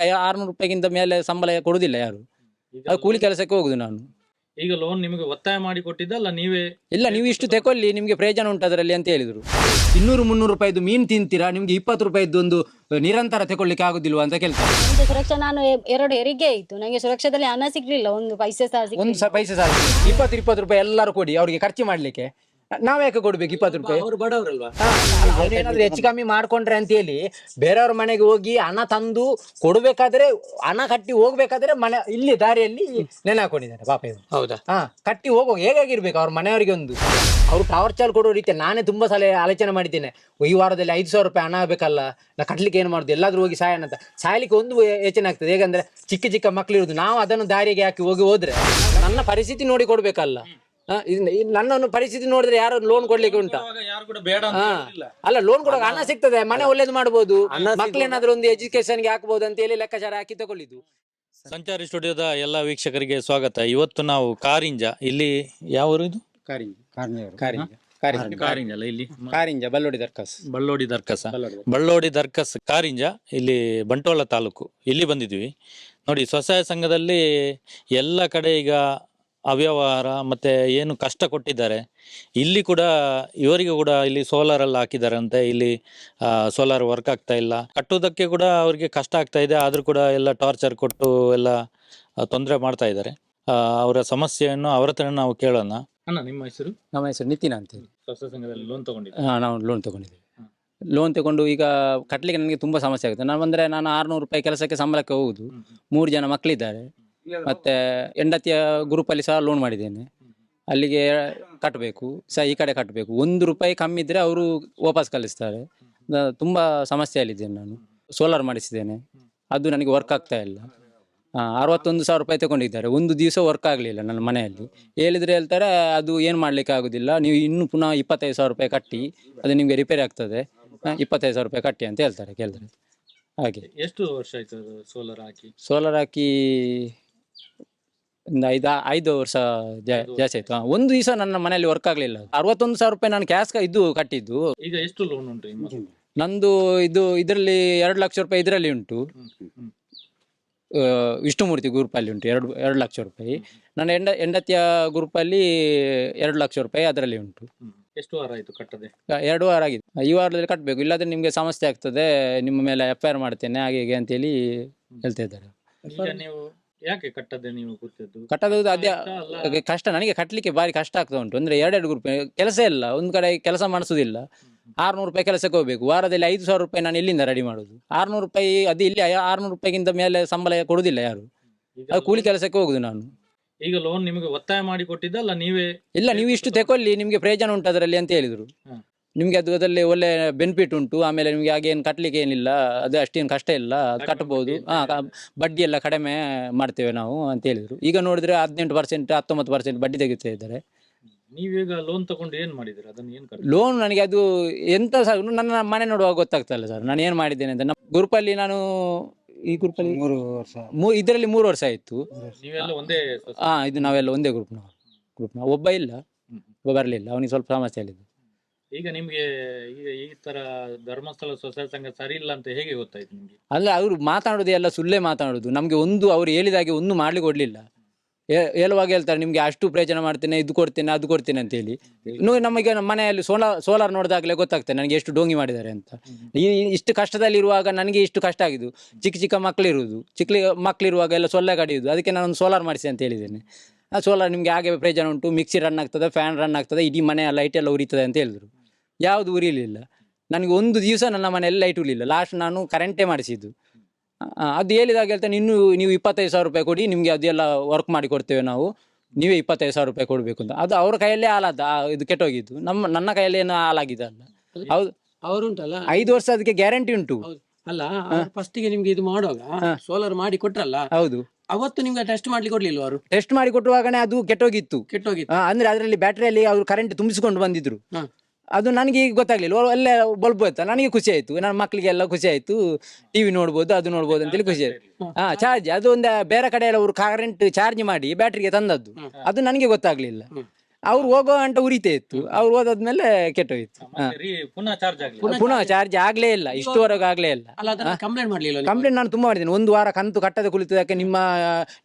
ಆರ್ನೂರು ರೂಪಾಯಿಗಿಂತ ಮೇಲೆ ಸಂಬಳ ಕೊಡುದಿಲ್ಲ ಯಾರು. ಅದು ಕೂಲಿ ಕೆಲಸಕ್ಕೆ ಹೋಗುದು ನಾನು. ಈಗ ಲೋನ್ ನಿಮಗೆ ಒತ್ತಾಯ ಮಾಡಿ ಕೊಟ್ಟಿದ್ದಲ್ಲ ನೀವೇ ಇಲ್ಲ ನೀವು ಇಷ್ಟು ತಗೊಳ್ಳಿ ನಿಮಗೆ ಪ್ರಯೋಜನ ಉಂಟು ಅದರಲ್ಲಿ ಅಂತ ಹೇಳಿದರು. ಇನ್ನೂರು ಮುನ್ನೂರು ರೂಪಾಯಿದು ಮೀನು ತಿಂತೀರಾ? ನಿಮಗೆ ಇಪ್ಪತ್ತು ರೂಪಾಯಿದ್ದು ಒಂದು ನಿರಂತರ ತಗೊಳ್ಳಿಕ್ಕೆ ಆಗುದಿಲ್ವಾ ಅಂತ ಕೇಳ್ತಾರೆ ನನಗೆ ಸುರಕ್ಷಾ ನಾನು ಎ- ಎರಡು ಹೆರಿಗೆ ಇತ್ತು. ನನಗೆ ಸುರಕ್ಷಾದಲ್ಲಿ ಹಣ ಸಿಗ್ಲಿಲ್ಲ ಒಂದು ಪೈಸೆ ಸಹ ಒಂದು ಸ ಪೈಸೆ ಸಾಲ ಇಪ್ಪತ್ತು ಇಪ್ಪತ್ತು ರೂಪಾಯಿ ಎಲ್ಲರೂ ಕೊಡಿ ಅವರಿಗೆ ಖರ್ಚು ಮಾಡ್ಲಿಕ್ಕೆ. ನಾವ್ ಯಾಕೆ ಕೊಡ್ಬೇಕು ಇಪ್ಪತ್ತು ರೂಪಾಯಿ? ಅವರು ಬಡವರಲ್ವಾ? ಏನಾದ್ರು ಹೆಚ್ಚು ಕಮ್ಮಿ ಮಾಡ್ಕೊಂಡ್ರೆ ಅಂತ ಹೇಳಿ ಬೇರೆಯವ್ರ ಮನೆಗೆ ಹೋಗಿ ಹಣ ತಂದು ಕೊಡ್ಬೇಕಾದ್ರೆ ಹಣ ಕಟ್ಟಿ ಹೋಗ್ಬೇಕಾದ್ರೆ ಮನೆ ಇಲ್ಲಿ ದಾರಿಯಲ್ಲಿ ನೆನೆ ಹಾಕೊಂಡಿದ್ದಾರೆ ಪಾಪ ಇವ್ರು. ಹೌದಾ? ಹಾ ಕಟ್ಟಿ ಹೋಗುವಾಗ ಹೇಗಾಗಿರ್ಬೇಕು ಅವ್ರ ಮನೆಯವರಿಗೆ ಒಂದು? ಅವ್ರು ಟಾರ್ಚರ್ ಕೊಡೋ ರೀತಿ ನಾನೇ ತುಂಬಾ ಸಲ ಆಲೋಚನೆ ಮಾಡಿದ್ದೇನೆ. ಈ ವಾರದಲ್ಲಿ ಐದು ಸಾವಿರ ರೂಪಾಯಿ ಹಣ ಬೇಕಲ್ಲ ನಾ ಕಟ್ಲಿಕ್ಕೆ ಏನು ಮಾಡುದು? ಎಲ್ಲಾದ್ರೂ ಹೋಗಿ ಸಾಯಣ ಅಂತ. ಸಾಯ್ಲಿಕ್ಕೆ ಒಂದು ಯೋಚನೆ ಆಗ್ತದೆ. ಹೇಗಂದ್ರೆ ಚಿಕ್ಕ ಚಿಕ್ಕ ಮಕ್ಳು ಇರುದು ನಾವು ಅದನ್ನು ದಾರಿಗೆ ಹಾಕಿ ಹೋಗಿ ಹೋದ್ರೆ ನನ್ನ ಪರಿಸ್ಥಿತಿ ನೋಡಿ ಕೊಡ್ಬೇಕಲ್ಲ. ನನ್ನನ್ನು ಪರಿಸ್ಥಿತಿ ನೋಡಿದ್ರೆ ಯಾರು ಲೋನ್ ಕೊಡ್ಲಿಕ್ಕೆ ಉಂಟಾ? ಕೊಡುವಾಗ ಯಾರು ಕೂಡ ಬೇಡ ಅಂತ ಹಾ. ಅಲ್ಲ ಲೋನ್ ಕೊಡುವಾಗ ಹಣ ಸಿಗ್ತದೆ ಮನೆ ಒಳ್ಳೇದು ಮಾಡಬಹುದು ಮಕ್ಳೇನಾದ್ರೂ ಒಂದು ಎಜುಕೇಶನ್ಗೆ ಹಾಕಬಹುದು ಅಂತ ಹೇಳಿ ಲೆಕ್ಕಾಚಾರ ಹಾಕಿ ತಗೊಳ್ಳಿದ್ದು. ಸಂಚಾರಿ ಸ್ಟುಡಿಯೋದ ಎಲ್ಲ ವೀಕ್ಷಕರಿಗೆ ಸ್ವಾಗತ. ಇವತ್ತು ನಾವು ಕಾರಿಂಜ. ಇಲ್ಲಿ ಯಾವ ಊರು ಇದು? ಕಾರಿಂಜ. ಕಾರಿಂಜ. ಕಾರಿಂಜ. ಕಾರಿಂಜ. ಅಲ್ಲ ಇಲ್ಲಿ? ಕಾರಿಂಜ ಬಲ್ಲೋಡಿ ದರ್ಕಾಸ್. ಬಳ್ಳೋಡಿ ದರ್ಕಸ. ಬಳ್ಳೋಡಿ ದರ್ಕಸ್. ಕಾರಿಂಜ ಇಲ್ಲಿ ಬಂಟೋಳ ತಾಲೂಕು. ಇಲ್ಲಿ ಬಂದಿದ್ವಿ ನೋಡಿ ಸ್ವಸಹಾಯ ಸಂಘದಲ್ಲಿ ಎಲ್ಲ ಕಡೆ ಈಗ ಅವ್ಯವಹಾರ ಮತ್ತೆ ಏನು ಕಷ್ಟ ಕೊಟ್ಟಿದ್ದಾರೆ. ಇಲ್ಲಿ ಕೂಡ ಇವರಿಗೆ ಕೂಡ ಇಲ್ಲಿ ಸೋಲಾರ್ ಎಲ್ಲ ಹಾಕಿದ್ದಾರೆ ಅಂತೆ ಇಲ್ಲಿ ಸೋಲಾರ್ ವರ್ಕ್ ಆಗ್ತಾ ಇಲ್ಲ. ಕಟ್ಟೋದಕ್ಕೆ ಕೂಡ ಅವರಿಗೆ ಕಷ್ಟ ಆಗ್ತಾ ಇದೆ. ಆದರೂ ಕೂಡ ಎಲ್ಲ ಟಾರ್ಚರ್ ಕೊಟ್ಟು ಎಲ್ಲ ತೊಂದರೆ ಮಾಡ್ತಾ ಇದ್ದಾರೆ. ಆ, ಅವರ ಸಮಸ್ಯೆಯನ್ನು ಅವರ ಹತ್ರ ನಾವು ಕೇಳೋಣ. ಅಣ್ಣ ನಿಮ್ಮ ಹೆಸರು? ನಮ್ಮ ಹೆಸರು ನಿತಿನ್ ಅಂತ ಹೇಳಿ ಸ್ವಸಹಾಯ ಸಂಘದಲ್ಲಿ ಲೋನ್ ತಗೊಂಡಿದ್ದೆ ಹಾಂ ನಾವು ಲೋನ್ ತಗೊಂಡಿದ್ದೇವೆ. ಲೋನ್ ತಗೊಂಡು ಈಗ ಕಟ್ಟಲಿಕ್ಕೆ ನನಗೆ ತುಂಬಾ ಸಮಸ್ಯೆ ಆಗುತ್ತೆ. ನಾನು ಅಂದರೆ ನಾನು ಆರ್ನೂರು ರೂಪಾಯಿ ಕೆಲಸಕ್ಕೆ ಸಂಬಳಕ್ಕೆ ಹೋಗುದು. ಮೂರು ಜನ ಮಕ್ಕಳಿದ್ದಾರೆ ಮತ್ತೆ ಹೆಂಡತಿಯ ಗ್ರೂಪಲ್ಲಿ ಸಹ ಲೋನ್ ಮಾಡಿದ್ದೇನೆ. ಅಲ್ಲಿಗೆ ಕಟ್ಟಬೇಕು ಸಹ ಈ ಕಡೆ ಕಟ್ಟಬೇಕು ಒಂದು ರೂಪಾಯಿ ಕಮ್ಮಿ ಇದ್ರೆ ಅವರು ವಾಪಸ್ ಕಳಿಸ್ತಾರೆ. ನ- ತುಂಬಾ ಸಮಸ್ಯೆಯಲ್ಲಿದ್ದೇನೆ ನಾನು. ಸೋಲಾರ್ ಮಾಡಿಸಿದ್ದೇನೆ. ಅದು ನನಗೆ ವರ್ಕ್ ಆಗ್ತಾ ಇಲ್ಲ. ಆ, ಅರವತ್ತೊಂದು ಸಾವಿರ ರೂಪಾಯಿ ತಗೊಂಡಿದ್ದಾರೆ. ಒಂದು ದಿವಸ ವರ್ಕ್ ಆಗಲಿಲ್ಲ ನನ್ನ ಮನೆಯಲ್ಲಿ. ಹೇಳಿದ್ರೆ ಹೇಳ್ತಾರೆ ಅದು ಏನು ಮಾಡ್ಲಿಕ್ಕೆ ಆಗುದಿಲ್ಲ. ನೀವು ಇನ್ನು ಪುನಃ ಇಪ್ಪತ್ತೈದು ಸಾವಿರ ರೂಪಾಯಿ ಕಟ್ಟಿ ಅದು ನಿಮಗೆ ರಿಪೇರಿ ಆಗ್ತದೆ. ಆ, ಇಪ್ಪತ್ತೈದು ಸಾವಿರ ರೂಪಾಯಿ ಕಟ್ಟಿ ಅಂತ ಹೇಳ್ತಾರೆ ಕೇಳಿದ್ರೆ ಹಾಗೆ. ಎಷ್ಟು ವರ್ಷ ಆಯ್ತು ಸೋಲಾರ್ ಹಾಕಿ? ಸೋಲಾರ್ ಹಾಕಿ ಒಂದು ಐದು ಐದು ವರ್ಷ ಜಾ- ಜಾಸ್ತಿ ಆಯ್ತು. ಹಾ, ಒಂದು ದಿವಸ ನನ್ನ ಮನೆಯಲ್ಲಿ ವರ್ಕ್ ಆಗಲಿಲ್ಲ. ಅರವತ್ತೊಂದು ಸಾವಿರ ರೂಪಾಯಿ ನಾನು ಕ್ಯಾಶ್ ಇದು ಕಟ್ಟಿದ್ದು. ಈಗ ಎಷ್ಟು ಲೋನ್ ಉಂಟು ನಿಮ್ಮ ನಂದು ಇದು ಇದರಲ್ಲಿ ಎರಡು ಲಕ್ಷ ರೂಪಾಯಿ ಇದರಲ್ಲಿ ಉಂಟು. ಹ್ಮ್. ಆ, ವಿಷ್ಣುಮೂರ್ತಿ ಗ್ರೂಪಲ್ಲಿ ಉಂಟು ಎರಡು ಎರಡು ಲಕ್ಷ ರೂಪಾಯಿ. ನನ್ನ ಹೆಂಡ ಹೆಂಡತಿಯ ಗ್ರೂಪಲ್ಲಿ ಎರಡು ಲಕ್ಷ ರೂಪಾಯಿ ಅದರಲ್ಲಿ ಉಂಟು. ಹ್ಮ್. ಎಷ್ಟು ವಾರ ಆಯ್ತು ಕಟ್ಟದೆ? ಆ, ಎರಡು ವಾರ ಆಗಿದೆ. ಈ ವಾರದಲ್ಲಿ ಕಟ್ಟಬೇಕು ಇಲ್ಲಾದ್ರೆ ನಿಮಗೆ ಸಮಸ್ಯೆ ಆಗ್ತದೆ ನಿಮ್ಮ ಮೇಲೆ ಎಫ್ ಐ ಆರ್ ಮಾಡ್ತೇನೆ ಹಾಗೆ ಹೀಗೆ ಅಂತೇಳಿ ಹೇಳ್ತಾ ಇದ್ದಾರೆ. ಈಗ ನೀವು ಯಾಕೆ ಕಟ್ಟದೆ ನೀವು ಕೂತದ್ದು? ಕಟ್ಟೋದು ಅದೇ ಕಷ್ಟ ನನಗೆ ಕಟ್ಟಲಿಕ್ಕೆ ಬಾರಿ ಕಷ್ಟ ಆಗ್ತಾ ಉಂಟು. ಅಂದ್ರೆ ಎರಡೆರಡು ಗ್ರೂಪ್ ಕೆಲಸ ಇಲ್ಲ. ಒಂದು ಕಡೆ ಕೆಲಸ ಮಾಡಿಸೋದಿಲ್ಲ ಆರ್ನೂರು ರೂಪಾಯಿ ಕೆಲಸಕ್ಕೆ ಹೋಗ್ಬೇಕು. ವಾರದಲ್ಲಿ ಐದು ಸಾವಿರ ರೂಪಾಯಿ ನಾನು ಎಲ್ಲಿಂದ ರೆಡಿ ಮಾಡೋದು ಆರ್ನೂರು ರೂಪಾಯಿ ಅದು ಇಲ್ಲಿ ಆರ್ನೂರು ರೂಪಾಯಿಗಿಂತ ಮೇಲೆ ಸಂಬಳ ಕೊಡುದಿಲ್ಲ ಯಾರು? ಅದು ಕೂಲಿ ಕೆಲಸಕ್ಕೆ ಹೋಗುದು ನಾನು. ಈಗ ಲೋನ್ ನಿಮಗೆ ಒತ್ತಾಯ ಮಾಡಿ ಕೊಟ್ಟಿದ್ದಲ್ಲ ನೀವೇ ಇಲ್ಲ ನೀವು ಇಷ್ಟು ತಗೊಳ್ಳಿ ನಿಮಗೆ ಪ್ರಯೋಜನ ಉಂಟು ಅದರಲ್ಲಿ ಅಂತ ಹೇಳಿದ್ರು. ನಿಮ್ಗೆ ಅದು ಅದರಲ್ಲಿ ಒಳ್ಳೆ ಬೆನಿಫಿಟ್ ಉಂಟು. ಆಮೇಲೆ ನಿಮಗೆ ಹಾಗೆ ಏನು ಕಟ್ಟಲಿಕ್ಕೆ ಏನಿಲ್ಲ. ಅದು ಅಷ್ಟೇನು ಕಷ್ಟ ಇಲ್ಲ. ಕಟ್ಬೋದು. ಕಟ್ಟಬಹುದು ಹಾ ಬಡ್ಡಿ ಎಲ್ಲ ಕಡಿಮೆ ಮಾಡ್ತೇವೆ ನಾವು ಅಂತ ಹೇಳಿದರು. ಈಗ ನೋಡಿದ್ರೆ ಹದಿನೆಂಟು ಪರ್ಸೆಂಟ್ ಹತ್ತೊಂಬತ್ತು ಪರ್ಸೆಂಟ್ ಬಡ್ಡಿ ತೆಗಿತಾ ಇದ್ದಾರೆ. ನೀವೀಗ ಲೋನ್ ತಗೊಂಡು ಏನು ಮಾಡಿದ್ರಿ ಅದನ್ನ ಏನು ಕಟ್ಟಿ ಲೋನ್ ನನಗೆ ಅದು ಎಂತ ಸಹ ನನ್ನ ಮನೆ ನೋಡುವಾಗ ಗೊತ್ತಾಗ್ತಲ್ಲ ಸರ್. ನಾನು ಏನು ಮಾಡಿದ್ದೇನೆ ಅಂತ. ನಮ್ಮ ಗ್ರೂಪಲ್ಲಿ ನಾನು ಈ ಗ್ರೂಪಲ್ಲಿ ಮೂರು ವರ್ಷ. ಮೂ ಇದರಲ್ಲಿ ಮೂರು ವರ್ಷ ಆಯಿತು. ನೀವೆಲ್ಲ ಒಂದೇ ಸೊಸೆ- ಹಾ ಇದು ನಾವೆಲ್ಲ ಒಂದೇ ಗ್ರೂಪ್ ಗ್ರೂಪ್ನ ಗ್ರೂಪ್ ನಾವು ಒಬ್ಬ ಇಲ್ಲ. ಒಬ್ಬ ಬರಲಿಲ್ಲ. ಅವನಿಗೆ ಸ್ವಲ್ಪ ಸಮಸ್ಯೆ ಆಗಿದೆ ಈಗ ನಿಮ್ಗೆ ಈ ತರ ಧರ್ಮಸ್ಥಳ ಸ್ವಸಹಾಯ ಸಂಘ ಸರಿ ಇಲ್ಲ ಅಂತ ಹೇಗೆ ಗೊತ್ತಾಯ್ತು ನಿಮ್ಗೆ? ಅಲ್ಲ, ಅವರು ಮಾತಾಡೋದು ಎಲ್ಲ ಸುಳ್ಳೇ ಮಾತಾಡೋದು. ನಮಗೆ ಒಂದು, ಅವ್ರು ಹೇಳಿದಾಗೆ ಒಂದು ಮಾಡ್ಲಿಕ್ಕೆ ಕೊಡ್ಲಿಲ್ಲ. ಹೇಳುವಾಗ ಹೇಳ್ತಾರೆ, ನಿಮ್ಗೆ ಅಷ್ಟು ಪ್ರಯೋಜನ ಮಾಡ್ತೇನೆ, ಇದು ಕೊಡ್ತೇನೆ, ಅದು ಕೊಡ್ತೇನೆ ಅಂತ ಹೇಳಿ. ನಮಗೆ ಮನೆಯಲ್ಲಿ ಸೋಲಾರ್ ಸೋಲಾರ್ ನೋಡಿದಾಗಲೇ ಗೊತ್ತಾಗ್ತದೆ, ನನಗೆ ಎಷ್ಟು ಡೋಂಗಿ ಮಾಡಿದ್ದಾರೆ ಅಂತ. ಈ ಇಷ್ಟು ಕಷ್ಟದಲ್ಲಿ ಇರುವಾಗ ನನಗೆ ಇಷ್ಟು ಕಷ್ಟ ಆಗಿದ್ದು. ಚಿಕ್ಕ ಚಿಕ್ಕ ಮಕ್ಕಳಿರುವುದು. ಚಿಕ್ಕ ಮಕ್ಕಳಿರುವಾಗ ಎಲ್ಲ ಸೊಳ್ಳೆ ಕಡಿಯುವುದು. ಅದಕ್ಕೆ ನಾನು ಸೋಲಾರ್ ಮಾಡಿಸಿ ಅಂತ ಹೇಳಿದ್ದೇನೆ. ಆ ಸೋಲಾರ್ ನಿಮಗೆ ಹಾಗೆ ಪ್ರಯೋಜನ ಉಂಟು. ಮಿಕ್ಸಿ ರನ್ ಆಗ್ತದೆ ಫ್ಯಾನ್ ರನ್ ಆಗ್ತದೆ, ಇಡೀ ಮನೆ ಲೈಟ್ ಎಲ್ಲ ಉರಿತದೆ ಅಂತ ಹೇಳಿದ್ರು. ಯಾವುದು ಉರಿಲಿಲ್ಲ. ನನಗೆ ಒಂದು ದಿವಸ ನನ್ನ ಮನೆಯಲ್ಲಿ ಲೈಟ್ ಉರಿಲಿಲ್ಲ. ಲಾಸ್ಟ್ ನಾನು ಕರೆಂಟೇ ಮಾಡಿಸಿದ್ದು. ಅದು ಹೇಳಿದಾಗ ಹೇಳ್ತಾನೆ ಇನ್ನೂ ನೀವು ಇಪ್ಪತ್ತೈದು ಸಾವಿರ ರೂಪಾಯಿ ಕೊಡಿ ನಿಮಗೆ ಅದೆಲ್ಲ ವರ್ಕ್ ಮಾಡಿ ಕೊಡ್ತೇವೆ ನಾವು. ನೀವೇ ಇಪ್ಪತ್ತೈದು ಸಾವಿರ ರೂಪಾಯಿ ಕೊಡಬೇಕು ಅಂತ. ಅದು ಅವ್ರ ಕೈಯಲ್ಲೇ ಹಾಲಾದ ಇದು ಕೆಟ್ಟೋಗಿದ್ದು. ನಮ್ಮ ನನ್ನ ಕೈಯಲ್ಲಿ ಏನು ಹಾಲಾಗಿದ್ದಲ್ಲ ಹೌದು. ಅವರುಂಟಲ್ಲ? ಐದು ವರ್ಷ ಅದಕ್ಕೆ ಗ್ಯಾರಂಟಿ ಉಂಟು. ಅಲ್ಲ ಫಸ್ಟಿಗೆ ನಿಮ್ಗೆ ಇದು ಮಾಡುವಾಗ ಸೋಲಾರ್ ಮಾಡಿ ಕೊಟ್ರಲ್ಲ ಹೌದು. ಅವತ್ತು ನಿಮ್ಗೆ ಟೆಸ್ಟ್ ಮಾಡ್ಲಿಕ್ಕೆ ಕೊಡ್ಲಿಲ್ಲ ಅವರು? ಟೆಸ್ಟ್ ಮಾಡಿ ಕೊಟ್ಟುವಾಗನೇ ಅದು ಕೆಟ್ಟೋಗಿತ್ತು. ಕೆಟ್ಟೋಗಿತ್ತು. ಅಂದ್ರೆ ಅದರಲ್ಲಿ ಬ್ಯಾಟ್ರಿಯಲ್ಲಿ ಅವರು ಕರೆಂಟ್ ತುಂಬಿಸಿಕೊಂಡು ಬಂದಿದ್ರು. ಹ. ಅದು ನನಗೆ ಈಗ ಗೊತ್ತಾಗ್ಲಿಲ್ಲ. ಒಳ್ಳೆ ಅಲ್ಲೇ ಬಲ್ಬ್ ಹೋಯ್ತು? ನನಗೆ ಖುಷಿ ಆಯ್ತು. ನನ್ನ ಮಕ್ಕಳಿಗೆಲ್ಲ ಖುಷಿ ಆಯ್ತು. ಟಿವಿ ನೋಡ್ಬೋದು ಅದು ನೋಡ್ಬೋದು ಅಂತೇಳಿ ಖುಷಿ ಆಯ್ತು. ಹಾ ಚಾರ್ಜ್ ಅದು ಒಂದು ಬೇರೆ ಕಡೆ ಎಲ್ಲ ಅವರು ಕರೆಂಟ್ ಚಾರ್ಜ್ ಮಾಡಿ ಬ್ಯಾಟ್ರಿಗೆ ತಂದದ್ದು. ಅದು ನನಗೆ ಗೊತ್ತಾಗ್ಲಿಲ್ಲ. ಅವ್ರು ಹೋಗೋ ಅಂತ ಉರಿತೇ ಇತ್ತು. ಅವ್ರು ಹೋದಾದ್ಮೇಲೆ ಕೆಟ್ಟೋಯ್ತು ಹಾ. ಪುನಃ ಚಾರ್ಜ್ ಆಗಲಿ ಪುನಃ ಚಾರ್ಜ್ ಆಗ್ಲೇ ಇಲ್ಲ. ಇಷ್ಟುವರೆಗೂ ಆಗ್ಲೇ ಇಲ್ಲ. ಅಲ್ಲ ಅದನ್ನ ಕಂಪ್ಲೇಂಟ್ ಮಾಡ್ಲಿಲ್ಲ ನೀವು? ಕಂಪ್ಲೇಂಟ್ ನಾನು ತುಂಬಾ ಮಾಡಿದ್ದೇನೆ. ಒಂದು ವಾರ ಕಂತು ಕಟ್ಟದೆ ಕುಳಿತದಕ್ಕೆ ನಿಮ್ಮ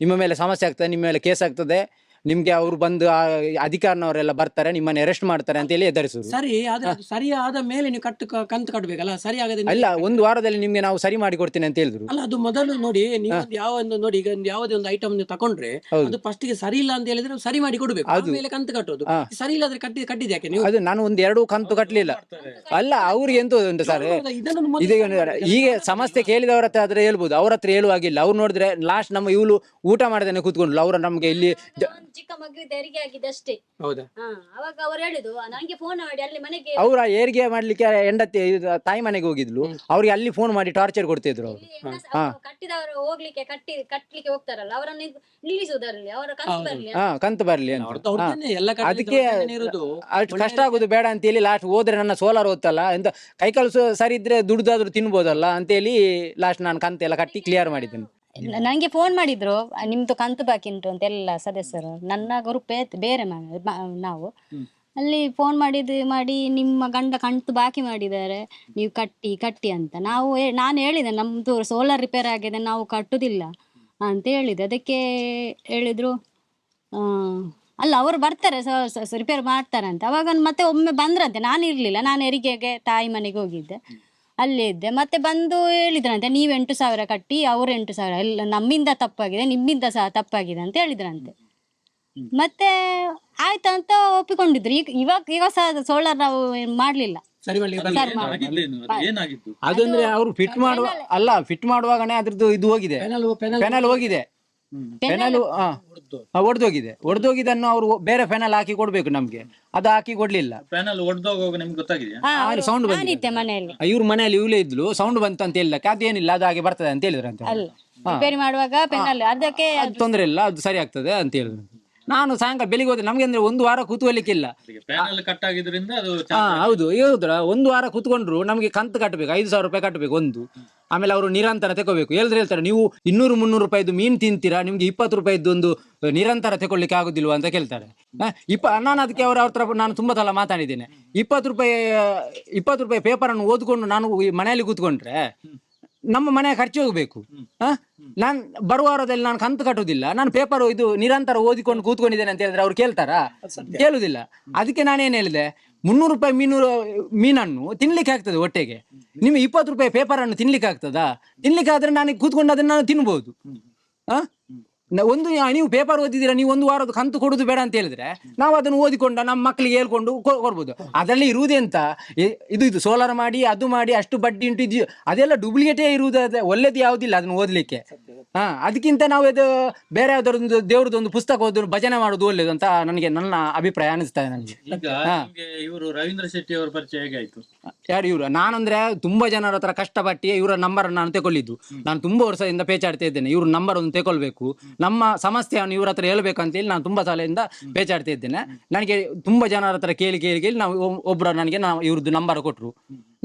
ನಿಮ್ಮ ಮೇಲೆ ಸಮಸ್ಯೆ ಆಗ್ತದೆ ನಿಮ್ಮ ಮೇಲೆ ಕೇಸ್ ಆಗ್ತದೆ. ನಿಮ್ಗೆ ಅವ್ರು ಬಂದು ಆ ಅಧಿಕಾರನವರೆಲ್ಲ ಬರ್ತಾರೆ ನಿಮ್ಮನ್ನ ಅರೆಸ್ಟ್ ಮಾಡ್ತಾರೆ ಅಂತ ಹೇಳಿ ಎದುರಿಸುದು ಸರಿ ಆದ್ರೆ ಅದು ಸರಿ ಆದ ಮೇಲೆ ನೀವು ಕಟ್ಟು ಕ- ಕಂತು ಕಟ್ಟಬೇಕಲ್ಲ ಸರಿ ಆಗದೆ ಅಲ್ಲ ಒಂದು ವಾರದಲ್ಲಿ ನಿಮ್ಗೆ ನಾವು ಸರಿ ಮಾಡಿ ಕೊಡ್ತೀನಿ ಅಂತ ಹೇಳಿದ್ರು. ಅಲ್ಲ ಅದು ಮೊದಲು ನೋಡಿ ನೀವು ಒಂದು ಯಾವ ಒಂದು ನೋಡಿ ಈಗ ಒಂದು ಯಾವುದೇ ಒಂದು ಐಟಮ್ ನೀವು ತಕೊಂಡ್ರೆ ಹೌದು. ಅದು ಫಸ್ಟ್ಗೆ ಸರಿ ಇಲ್ಲ ಅಂತ ಹೇಳಿದ್ರೆ ಸರಿ ಮಾಡಿ ಕೊಡ್ಬೇಕು. ಆಮೇಲೆ ಕಂತು ಕಟ್ಟೋದು ಹಾ. ಸರಿ ಇಲ್ಲಾದ್ರೆ ಕಟ್ಟಿ ಕಟ್ಟಿದ ಯಾಕೆ ನೀವು? ಅದು ನಾನು ಒಂದ್ ಎರಡು ಕಂತು ಕಟ್ಟಲಿಲ್ಲ ಅಲ್ಲ ಅವ್ರಿಗೆ ಎಂತ ಉಂಟು ಸರ್? ಇದನ್ನು ಮೊದಲು ಇದು ಈಗ ಸಮಸ್ಯೆ ಕೇಳಿದವರ ಹತ್ರ ಆದ್ರೆ ಹೇಳ್ಬೋದು. ಅವ್ರ ಹತ್ರ ಹೇಳುವಾಗಿಲ್ಲ ಅವ್ರು ನೋಡಿದ್ರೆ ಲಾಸ್ಟ್ ನಮ್ಮ ಇವ್ಳು ಊಟ ಮಾಡದೇನೆ ಕೂತ್ಕೊಂಡ್ಲು ಅವ್ರ ನಮ್ಗೆ ಇಲ್ಲಿ ಜ- ಚಿಕ್ಕ ಮಗು ಹೆರಿಗೆ ಆಗಿದೆ ಅಷ್ಟೇ. ಹೌದಾ? ಹಾ ಅವಾಗ ಅವ್ರು ಹೇಳಿದ್ರು ನಂಗೆ ಫೋನ್ ಮಾಡಿ ಅಲ್ಲಿ ಮನೆಗೆ ಅವ್ರ ಏರಿಗೆ ಮಾಡ್ಲಿಕ್ಕೆ ಹೆಂಡತಿ ಇದು ತಾಯಿ ಮನೆಗೆ ಹೋಗಿದ್ಲು. ಅವ್ರಿಗೆ ಅಲ್ಲಿ ಫೋನ್ ಮಾಡಿ ಟಾರ್ಚರ್ ಕೊಡ್ತಿದ್ರು ಅವ್ರು. ಇಲ್ಲಿ ಹೆಂಗಸ- ಅವ್ರು ಕಟ್ಟಿದವರು ಹೋಗ್ಲಿಕ್ಕೆ ಕಟ್ಟಿ ಕಟ್ಲಿಕ್ಕೆ ಹೋಗ್ತಾರಲ್ಲ ಅವರನ್ನು ನಿಲ್ಲಿಸುವುದರಲ್ಲಿ ಅವರ ಕಂತು ಹೌದು. ಬರ್ಲಿ ಹಾ ಕಂತು ಬರ್ಲಿ ಅಂತ. ಎಲ್ಲ ಕಡೆ ಅದಕ್ಕೆ ಇರುದು. ಅಷ್ಟು ಕಷ್ಟ ಆಗುದು ಬೇಡ ಅಂತ ಹೇಳಿ ಲಾಸ್ಟ್ ಹೋದ್ರೆ ನನ್ನ ಸೋಲಾರ್ ಓದ್ತಲ್ಲ ಎಂತ ಕೈಕಾಲು ಸು- ಸರಿ ಇದ್ರೆ ದುಡ್ದಾದ್ರೂ ತಿನ್ಬೋದಲ್ಲ ಅಂತೇಳಿ ಲಾಸ್ಟ್ ನಾನು ಕಂತೆಲ್ಲ ಕಟ್ಟಿ ಕ್ಲಿಯರ್ ಮಾಡಿದ್ದೇನೆ. ನನಗೆ ಫೋನ್ ಮಾಡಿದ್ರು ನಿಮ್ದು ಕಂತು ಬಾಕಿ ಉಂಟು ಅಂತ ಎಲ್ಲ ಸದಸ್ಯರು. ನನ್ನ ಗ್ರೂಪ್ ಬೇರೆ ಮ- ನಾವು. ಅಲ್ಲಿ ಫೋನ್ ಮಾಡಿದ ಮಾಡಿ ನಿಮ್ಮ ಗಂಡ ಕಂತು ಬಾಕಿ ಮಾಡಿದ್ದಾರೆ. ನೀವು ಕಟ್ಟಿ ಕಟ್ಟಿ ಅಂತ. ನಾವು ಹೇ- ನಾನು ಹೇಳಿದೆ ನಮ್ದು ಸೋಲಾರ್ ರಿಪೇರ್ ಆಗಿದೆ ನಾವು ಕಟ್ಟುದಿಲ್ಲ ಅಂತ ಹೇಳಿದೆ. ಅದಕ್ಕೆ ಹೇಳಿದ್ರು ಆ, ಅಲ್ಲ ಅವರು ಬರ್ತಾರೆ ರಿಪೇರ್ ಮಾಡ್ತಾರೆ ಅಂತ ಅವಾಗ ಮತ್ತೆ ಒಮ್ಮೆ ಬಂದ್ರಂತೆ. ನಾನು ಇರಲಿಲ್ಲ ನಾನು ಹೆರಿಗೆಗೆ ತಾಯಿ ಮನೆಗೆ ಹೋಗಿದ್ದೆ. ಅಲ್ಲೇ ಇದ್ದೆ. ಮತ್ತೆ ಬಂದು ಹೇಳಿದ್ರಂತೆ ನೀವು ಎಂಟು ಸಾವಿರ ಕಟ್ಟಿ ಅವ್ರು ಎಂಟು ಸಾವಿರ ಎಲ್ಲ ನಮ್ಮಿಂದ ತಪ್ಪಾಗಿದೆ ನಿಮ್ಮಿಂದ ಸಹ ತಪ್ಪಾಗಿದೆ ಅಂತ ಹೇಳಿದ್ರಂತೆ. ಮತ್ತೆ ಆಯ್ತಂತ ಅಂತ ಒಪ್ಪಿಕೊಂಡಿದ್ರು. ಈಗ ಇವಾಗ ಇವಾಗ ಸಹ ಸೋಲಾರ್ ನಾವು ಏನ್ ಮಾಡ್ಲಿಲ್ಲ. ಅದಂದ್ರೆ ಅವ್ರು. ಫಿಟ್ ಮಾಡುವ ಅಲ್ಲ ಫಿಟ್ ಮಾಡುವಾಗನೇ ಅದ್ರದ್ದು ಇದು ಹೋಗಿದೆ. ಪೆನಲ್ ಪೆನಲ್ ಹೋಗಿದೆ. ಫೆನಲ್ ಒಡೆದೋಗಿದೆ. ಒಡೆದೋಗಿದನ್ನು ಅವರು ಬೇರೆ ಫೆನಲ್ ಹಾಕಿ ಕೊಡ್ಬೇಕು ನಮ್ಗೆ. ಅದು ಹಾಕಿ ಕೊಡ್ಲಿಲ್ಲ. ಫೆನಲ್ ಒಡೆದೋಗುವಾಗ ನಿಮ್ಗೆ ಗೊತ್ತಾಗಿದೆಯಾ? ಹಾ, ಅಲ್ಲಿ sound ಬಂದಿದೆ. ನಾನಿದ್ದೆ ಮನೆಯಲ್ಲಿ. ಇವ್ರ ಮನೆಯಲ್ಲಿ ಇವಳೇ ಇದ್ಲು ಸೌಂಡ್ ಬಂತು ಅಂತ ಹೇಳಿದಕ್ಕೆ ಅದೇನಿಲ್ಲ ಅದು ಹಾಗೆ ಬರ್ತದೆ ಅಂತ ಹೇಳಿದ್ರಂತೆ ಅಲ್ಲ ರಿಪೇರಿ ಮಾಡುವಾಗ ಪೆನ್ನಲ್ಲಿ ಅದಕ್ಕೆ ಅದು ತೊಂದರೆ ಇಲ್ಲ ಅದು ಸರಿ ಆಗ್ತದೆ ಅಂತ ಹೇಳಿದ್ರು. ನಾನು ಸಾಯಂಕಾಲ ಬೆಳಿಗ್ಗೆ ಹೋದ್ರೆ ನಮ್ಗೆ ಅಂದ್ರೆ ಒಂದು ವಾರ ಕೂತ್ಕೊಳ್ಳಿಕ್ಕಿಲ್ಲ ಪ್ಯಾನಲ್ ಕಟ್ ಆಗಿದ್ರಿಂದ ಅದು ಹಾ ಹೌದು ಹೌದ್ರ ಒಂದು ವಾರ ಕೂತ್ಕೊಂಡ್ರು ನಮಗೆ ಕಂತು ಕಟ್ಟಬೇಕು ಐದು ಸಾವಿರ ರೂಪಾಯಿ ಕಟ್ಟಬೇಕು ಒಂದು. ಆಮೇಲೆ ಅವರು ನಿರಂತರ ತಗೋಬೇಕು ಹೇಳಿದ್ರೆ ಹೇಳ್ತಾರೆ ನೀವು ಇನ್ನೂರು ಮುನ್ನೂರು ರೂಪಾಯಿದು ಮೀನು ತಿಂತೀರಾ ನಿಮ್ಗೆ ಇಪ್ಪತ್ತು ರೂಪಾಯಿದ್ದು ಒಂದು ನಿರಂತರ ತಗೊಳ್ಳಿಕ್ಕೆ ಆಗುದಿಲ್ವಾ ಅಂತ ಕೇಳ್ತಾರೆ. ಇಪ್ಪ ನಾನು ಅದಕ್ಕೆ ಅವ್ರ ಹತ್ರ ನಾನು ತುಂಬಾ ಸಲ ಮಾತಾಡಿದ್ದೇನೆ. ಇಪ್ಪತ್ತು ರೂಪಾಯಿ ಇಪ್ಪತ್ತು ರೂಪಾಯಿ ಪೇಪರ್ ಅನ್ನು ಓದ್ಕೊಂಡು ನಾನು ಈ ಮನೆಯಲ್ಲಿ ಕೂತ್ಕೊಂಡ್ರೆ ನಮ್ಮ ಮನೆ ಖರ್ಚು ಹೋಗ್ಬೇಕು. ನಾನು ಬರುವ ವಾರದಲ್ಲಿ ನಾನು ಕಂತು ಕಟ್ಟುದಿಲ್ಲ ನಾನು ಪೇಪರ್ ಇದು ನಿರಂತರ ಓದಿಕೊಂಡು ಕೂತ್ಕೊಂಡಿದ್ದೇನೆ ಅಂತ ಹೇಳಿದ್ರೆ ಅವ್ರು ಕೇಳ್ತಾರಾ? ಕೇಳುದಿಲ್ಲ ಅದಕ್ಕೆ ನಾನೇನ್ ಹೇಳಿದೆ? ಮುನ್ನೂರು ರೂಪಾಯಿ ಮೀನು ಮೀನನ್ನು ತಿನ್ಲಿಕ್ಕೆ ಆಗ್ತದೆ ಹೊಟ್ಟೆಗೆ ನಿಮ್ಗೆ ಇಪ್ಪತ್ತು ರೂಪಾಯಿ ಪೇಪರ್ ಅನ್ನು ತಿನ್ಲಿಕ್ಕೆ ಆಗ್ತದಾ? ತಿನ್ಲಿಕ್ಕೆ ಆದ್ರೆ ನಾನು ಕೂತ್ಕೊಂಡು ಅದನ್ನ ನಾನು ತಿನ್ಬಹುದು ಆ? ನ- ಒಂದು ಯಾ- ನೀವು ಪೇಪರ್ ಓದಿದ್ದೀರಾ ನೀವು ಒಂದು ವಾರದ ಕಂತು ಕೊಡುದು ಬೇಡ ಅಂತ ಹೇಳಿದ್ರೆ ನಾವು ಅದನ್ನು ಓದಿಕೊಂಡು ನಮ್ಮ ಮಕ್ಕಳಿಗೆ ಹೇಳ್ಕೊಂಡು ಕೊ- ಕೊಡ್ಬೋದು. ಅದರಲ್ಲಿ ಇರುವುದೇ ಅಂತ ಇದು ಇದು ಸೋಲಾರ್ ಮಾಡಿ ಅದು ಮಾಡಿ ಅಷ್ಟು ಬಡ್ಡಿ ಉಂಟು ಇದು ಅದೆಲ್ಲ ಡೂಪ್ಲಿಕೇಟೇ ಇರುವುದು ಅದೇ ಒಳ್ಳೇದು ಯಾವುದಿಲ್ಲ ಅದನ್ನು ಓದಲಿಕ್ಕೆ. ಹಾ ಅದಕ್ಕಿಂತ ನಾವು ಇದು ಬೇರೆ ಯಾವ್ದಾರೊಂದು ದೇವ್ರದ್ದು ಒಂದು ಪುಸ್ತಕ ಓದೋದು ಭಜನೆ ಮಾಡೋದು ಒಳ್ಳೇದು ಅಂತ ನನಗೆ ನನ್ನ ಅಭಿಪ್ರಾಯ ಅನಿಸ್ತಾ ಇದೆ ನನಗೆ. ಈಗ ನಿಮ್ಗೆ ಇವರು ರವೀಂದ್ರ ಶೆಟ್ಟಿ ಅವರ ಪರಿಚಯ ಹೇಗಾಯ್ತು? ಯಾರು ಇವರು? ನಾನಂದ್ರೆ ತುಂಬಾ ಜನರ ಹತ್ರ ಕಷ್ಟಪಟ್ಟು ಇವರ ನಂಬರ್ ನಾನು ತಗೊಳ್ಳಿದ್ದು ನಾನು ತುಂಬಾ ವರ್ಷದಿಂದ ಪೇಚಾಡ್ತಾ ಇದ್ದೇನೆ. ಇವ್ರ ನಂಬರ್ ಒಂದು ತಗೊಳ್ಬೇಕು ನಮ್ಮ ಸಮಸ್ಯೆಯನ್ನು ಇವ್ರ ಹತ್ರ ಅಂತ ಹೇಳಿ ನಾನು ತುಂಬಾ ಸಲದಿಂದ ಬೇಚಾಡ್ತಾ ಇದ್ದೇನೆ. ನನಗೆ ತುಂಬಾ ಜನರ ಹತ್ರ ಕೇಳಿ ಕೇಳಿ ಕೇಳಿ ನಾವು ಒಬ್ಬರು ನನಗೆ ನಾವು ಇವ್ರದ್ದು ನಂಬರ್ ಕೊಟ್ಟರು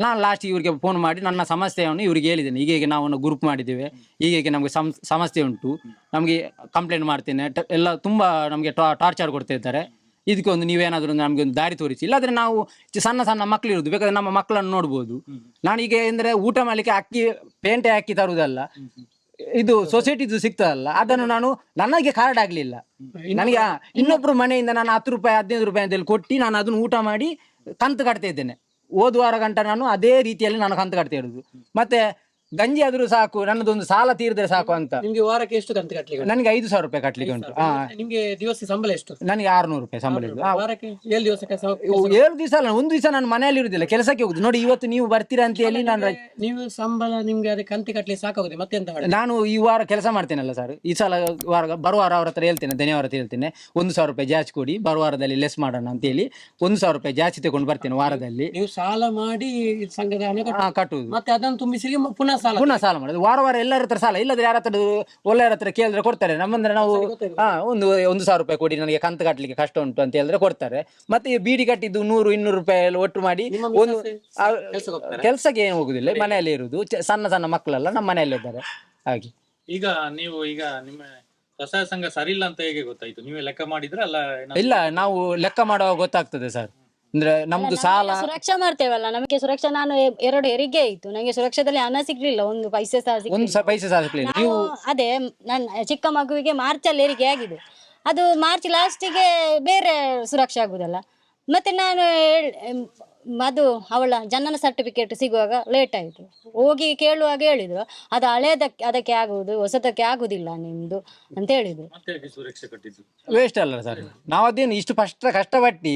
ನಾನು ಲಾಸ್ಟ್ ಇವರಿಗೆ ಫೋನ್ ಮಾಡಿ ನನ್ನ ಸಮಸ್ಯೆಯನ್ನು ಇವ್ರಿಗೆ ಹೇಳಿದ್ದೇನೆ. ಹೀಗೆ ಹೀಗೆ ನಾವು ಗ್ರೂಪ್ ಮಾಡಿದ್ದೇವೆ. ಹೀಗೆ ಈಗ ನಮಗೆ ಸಮ್ ಸಮಸ್ಯೆ ಉಂಟು. ನಮಗೆ ಕಂಪ್ಲೇಂಟ್ ಮಾಡ್ತೇನೆ. ಎಲ್ಲ ತುಂಬಾ ನಮಗೆ ಟಾರ್ಚರ್ ಕೊಡ್ತಾ ಇದ್ದಾರೆ. ಇದಕ್ಕೆ ಒಂದು ನೀವೇನಾದ್ರೂ ನಮಗೆ ಒಂದು ದಾರಿ ತೋರಿಸಿ. ಇಲ್ಲಾದ್ರೆ ನಾವು ಸಣ್ಣ ಸಣ್ಣ ಮಕ್ಕಳು ಇರೋದು ಬೇಕಾದ್ರೆ ನಮ್ಮ ಮಕ್ಕಳನ್ನು ನೋಡ್ಬೋದು. ಈಗ ಅಂದ್ರೆ ಊಟ ಮಾಡಲಿಕ್ಕೆ ಅಕ್ಕಿ ಪೇಂಟೆ ಅಕ್ಕಿ ತರುವುದಲ್ಲ. ಇದು ಸೊಸೈಟಿದು ಸಿಗ್ತದಲ್ಲ ಅದನ್ನು ನಾನು ನನಗೆ ಕಾರ್ಡ್ ಆಗ್ಲಿಲ್ಲ. ನನಗೆ ಇನ್ನೊಬ್ರು ಮನೆಯಿಂದ ನಾನು ಹತ್ತು ರೂಪಾಯಿ ಹದಿನೈದು ರೂಪಾಯಿ ಅಂತೇಳಿ ಕೊಟ್ಟು ನಾನು ಅದನ್ನು ಊಟ ಮಾಡಿ ಕಂತು ಕಟ್ತಾ ಇದ್ದೇನೆ. ಹೋದ ವಾರ ಗಂಟ ನಾನು ಅದೇ ರೀತಿಯಲ್ಲಿ ನಾನು ಕಂತು ಕಟ್ತಾ ಇರೋದು ಮತ್ತೆ ಗಂಜಿ ಆದ್ರೂ ಸಾಕು ನನ್ನದೊಂದು ಸಾಲ ತೀರಿದ್ರೆ ಸಾಕು ಅಂತ. ನಿಮ್ಗೆ ವಾರಕ್ಕೆ ಎಷ್ಟು ಕಂತು ಕಟ್ಟಲಿಕ್ಕೆ ಉಂಟು? ನನಗೆ ಐದು ಸಾವಿರ ರೂಪಾಯಿ ಕಟ್ಲಿಕ್ಕೆ ಉಂಟು. ಹಾ ನಿಮ್ಗೆ ದಿವಸ ಸಂಬಳ ಎಷ್ಟು? ನನಗೆ ಆರ್ನೂರು ರೂಪಾಯಿ ಸಂಬಳ ಆ, ವಾರಕ್ಕೆ ಏಳು ದಿವಸಕ್ಕೆ ಕೆಲಸ ಇವು ಏಳು ದಿವಸ ಅಲ್ಲ ಒಂದು ದಿವಸ ನಾನು ಮನೆಯಲ್ಲಿ ಇರುದಿಲ್ಲ ಕೆಲಸಕ್ಕೆ ಹೋಗುದು. ನೋಡಿ ಇವತ್ತು ನೀವು ಬರ್ತೀರಾ ಅಂತ ಹೇಳಿ ನಾನು ರಜೆ- ನೀವು ಸಂಬಳ ನಿಮ್ಗೆ ಅದೇ ಕಂತು ಕಟ್ಟಲಿಕ್ಕೆ ಸಾಕಾಗುತ್ತೆ ಮತ್ತೆಂತ ಮಾಡಿ ನಾನು ಈ ವಾರ ಕೆಲಸ ಮಾಡ್ತೇನಲ್ಲ ಸರ್ ಈ ಸಲ ವಾರ ಬರುವ ವಾರ ಅವ್ರ ಹತ್ರ ಹೇಳ್ತೇನೆ ಧನ್ಯವಾದ ಹತ್ರ ಹೇಳ್ತೇನೆ. ಒಂದು ಸಾವಿರ ರೂಪಾಯಿ ಜಾಸ್ತಿ ಕೊಡಿ ಬರುವ ವಾರದಲ್ಲಿ ಲೆಸ್ ಮಾಡೋಣ ಅಂತ ಹೇಳಿ ಒಂದು ಸಾವಿರ ರೂಪಾಯಿ ಜಾಸ್ತಿ ತಗೊಂಡು ಬರ್ತೇನೆ ವಾರದಲ್ಲಿ. ನೀವು ಸಾಲ ಮಾಡಿ ಸಂಘದ ಹಣ ಹಾ ಕಟ್ಟುವುದು. ಮತ್ತೆ ಅದನ್ನು ತುಂಬಿಸಿ ಪುನಃ ಸಾಲ ಪುನಃ ಸಾಲ ಮಾಡೋದು. ವಾರ ವಾರ ಎಲ್ಲರ ಹತ್ರ ಸಾಲ ಇಲ್ಲದ್ರೆ ಯಾರ ಹತ್ರ ಒಳ್ಳೆಯ ಹತ್ರ ಕೇಳಿದ್ರೆ ಕೊಡ್ತಾರೆ. ನಮ್ಮಂದ್ರೆ ನಾವು ಹಾ ಒಂದು ಒಂದು ಸಾವಿರ ರೂಪಾಯಿ ಕೊಡಿ ನನಗೆ ಕಂತು ಕಟ್ಟಲಿಕ್ಕೆ ಕಷ್ಟ ಉಂಟು ಅಂತ ಹೇಳಿದ್ರೆ ಕೊಡ್ತಾರೆ. ಮತ್ತೆ ಈ ಬೀಡಿ ಕಟ್ಟಿದ್ದು ನೂರು ಇನ್ನೂರು ರೂಪಾಯಿ ಎಲ್ಲ ಒಟ್ಟು ಮಾಡಿ ಒಂದು ಕೆಲಸಕ್ಕೆ ಕೆಲ್ಸಕ್ಕೆ ಏನು ಹೋಗುದಿಲ್ಲ. ಮನೆಯಲ್ಲಿ ಇರುದು ಚ- ಸಣ್ಣ ಸಣ್ಣ ಮಕ್ಕಳೆಲ್ಲ ನಮ್ಮ ಮನೆಯಲ್ಲಿ ಇದ್ದಾರೆ. ಹಾಗೆ. ಈಗ ನೀವು ಈಗ ನಿಮ್ಮ ಸ್ವಸಹಾಯ ಸಂಘ ಸರಿ ಇಲ್ಲ ಅಂತ ಹೇಗೆ ಗೊತ್ತಾಯ್ತು? ನೀವೇ ಲೆಕ್ಕ ಮಾಡಿದ್ರೆ ಅಲ್ಲ ಏನಾದ್ರು- ಇಲ್ಲ ನಾವು ಲೆಕ್ಕ ಮಾಡುವಾಗ ಗೊತ್ತಾಗ್ತದೆ ಸರ್. ಅಂದ್ರೆ ನಮ್ದು ಸಾಲ ಸುರಕ್ಷಾ ಮಾಡ್ತೇವಲ್ಲ ನಮಗೆ ಸುರಕ್ಷಾ ನಾನು ಎ- ಎರಡು ಹೆರಿಗೆ ಆಯ್ತು. ನಂಗೆ ಸುರಕ್ಷಾದಲ್ಲಿ ಹಣ ಸಿಗ್ಲಿಲ್ಲ ಒಂದು ಪೈಸೆ ಸಹ ಒಂದು ಸಿಗ್ಲಿಲ್ಲ ಸ ಪೈಸೆ ಸಾಲ ಸಿಗ್ಲಿಲ್ಲ. ನಾವು ನೀವು ಅದೇ ನನ್ನ ಚಿಕ್ಕ ಮಗುವಿಗೆ ಮಾರ್ಚ್ ಅಲ್ಲಿ ಹೆರಿಗೆ ಆಗಿದೆ. ಅದು ಮಾರ್ಚ್ ಲಾಸ್ಟಿಗೆ ಬೇರೆ ಸುರಕ್ಷೆ ಆಗುದಲ್ಲ. ಮತ್ತೆ ನಾನು ಹೇಳ್- ಎಂ, ಅದು ಅವಳ ಜನನ ಸರ್ಟಿಫಿಕೇಟ್ ಸಿಗುವಾಗ ಲೇಟ್ ಆಯಿತು. ಹೋಗಿ ಕೇಳುವಾಗ ಹೇಳಿದ್ರು ಅದು ಹಳೇದಕ್ಕೆ ಅದಕ್ಕೆ ಆಗುವುದು ಹೊಸದಕ್ಕೆ ಆಗುದಿಲ್ಲ ನಿಮ್ದು ಅಂತ ಹೇಳಿದ್ರು. ಮತ್ತೆ ಹೇಗೆ ಸುರಕ್ಷೆ ಕಟ್ಟಿದ್ದು? ವೇಸ್ಟ್ ಅಲ್ಲ ಸರ್ ನಾವು ಅದೇನು ಇಷ್ಟು ಫಸ್ಟ್ ಕಷ್ಟಪಟ್ಟು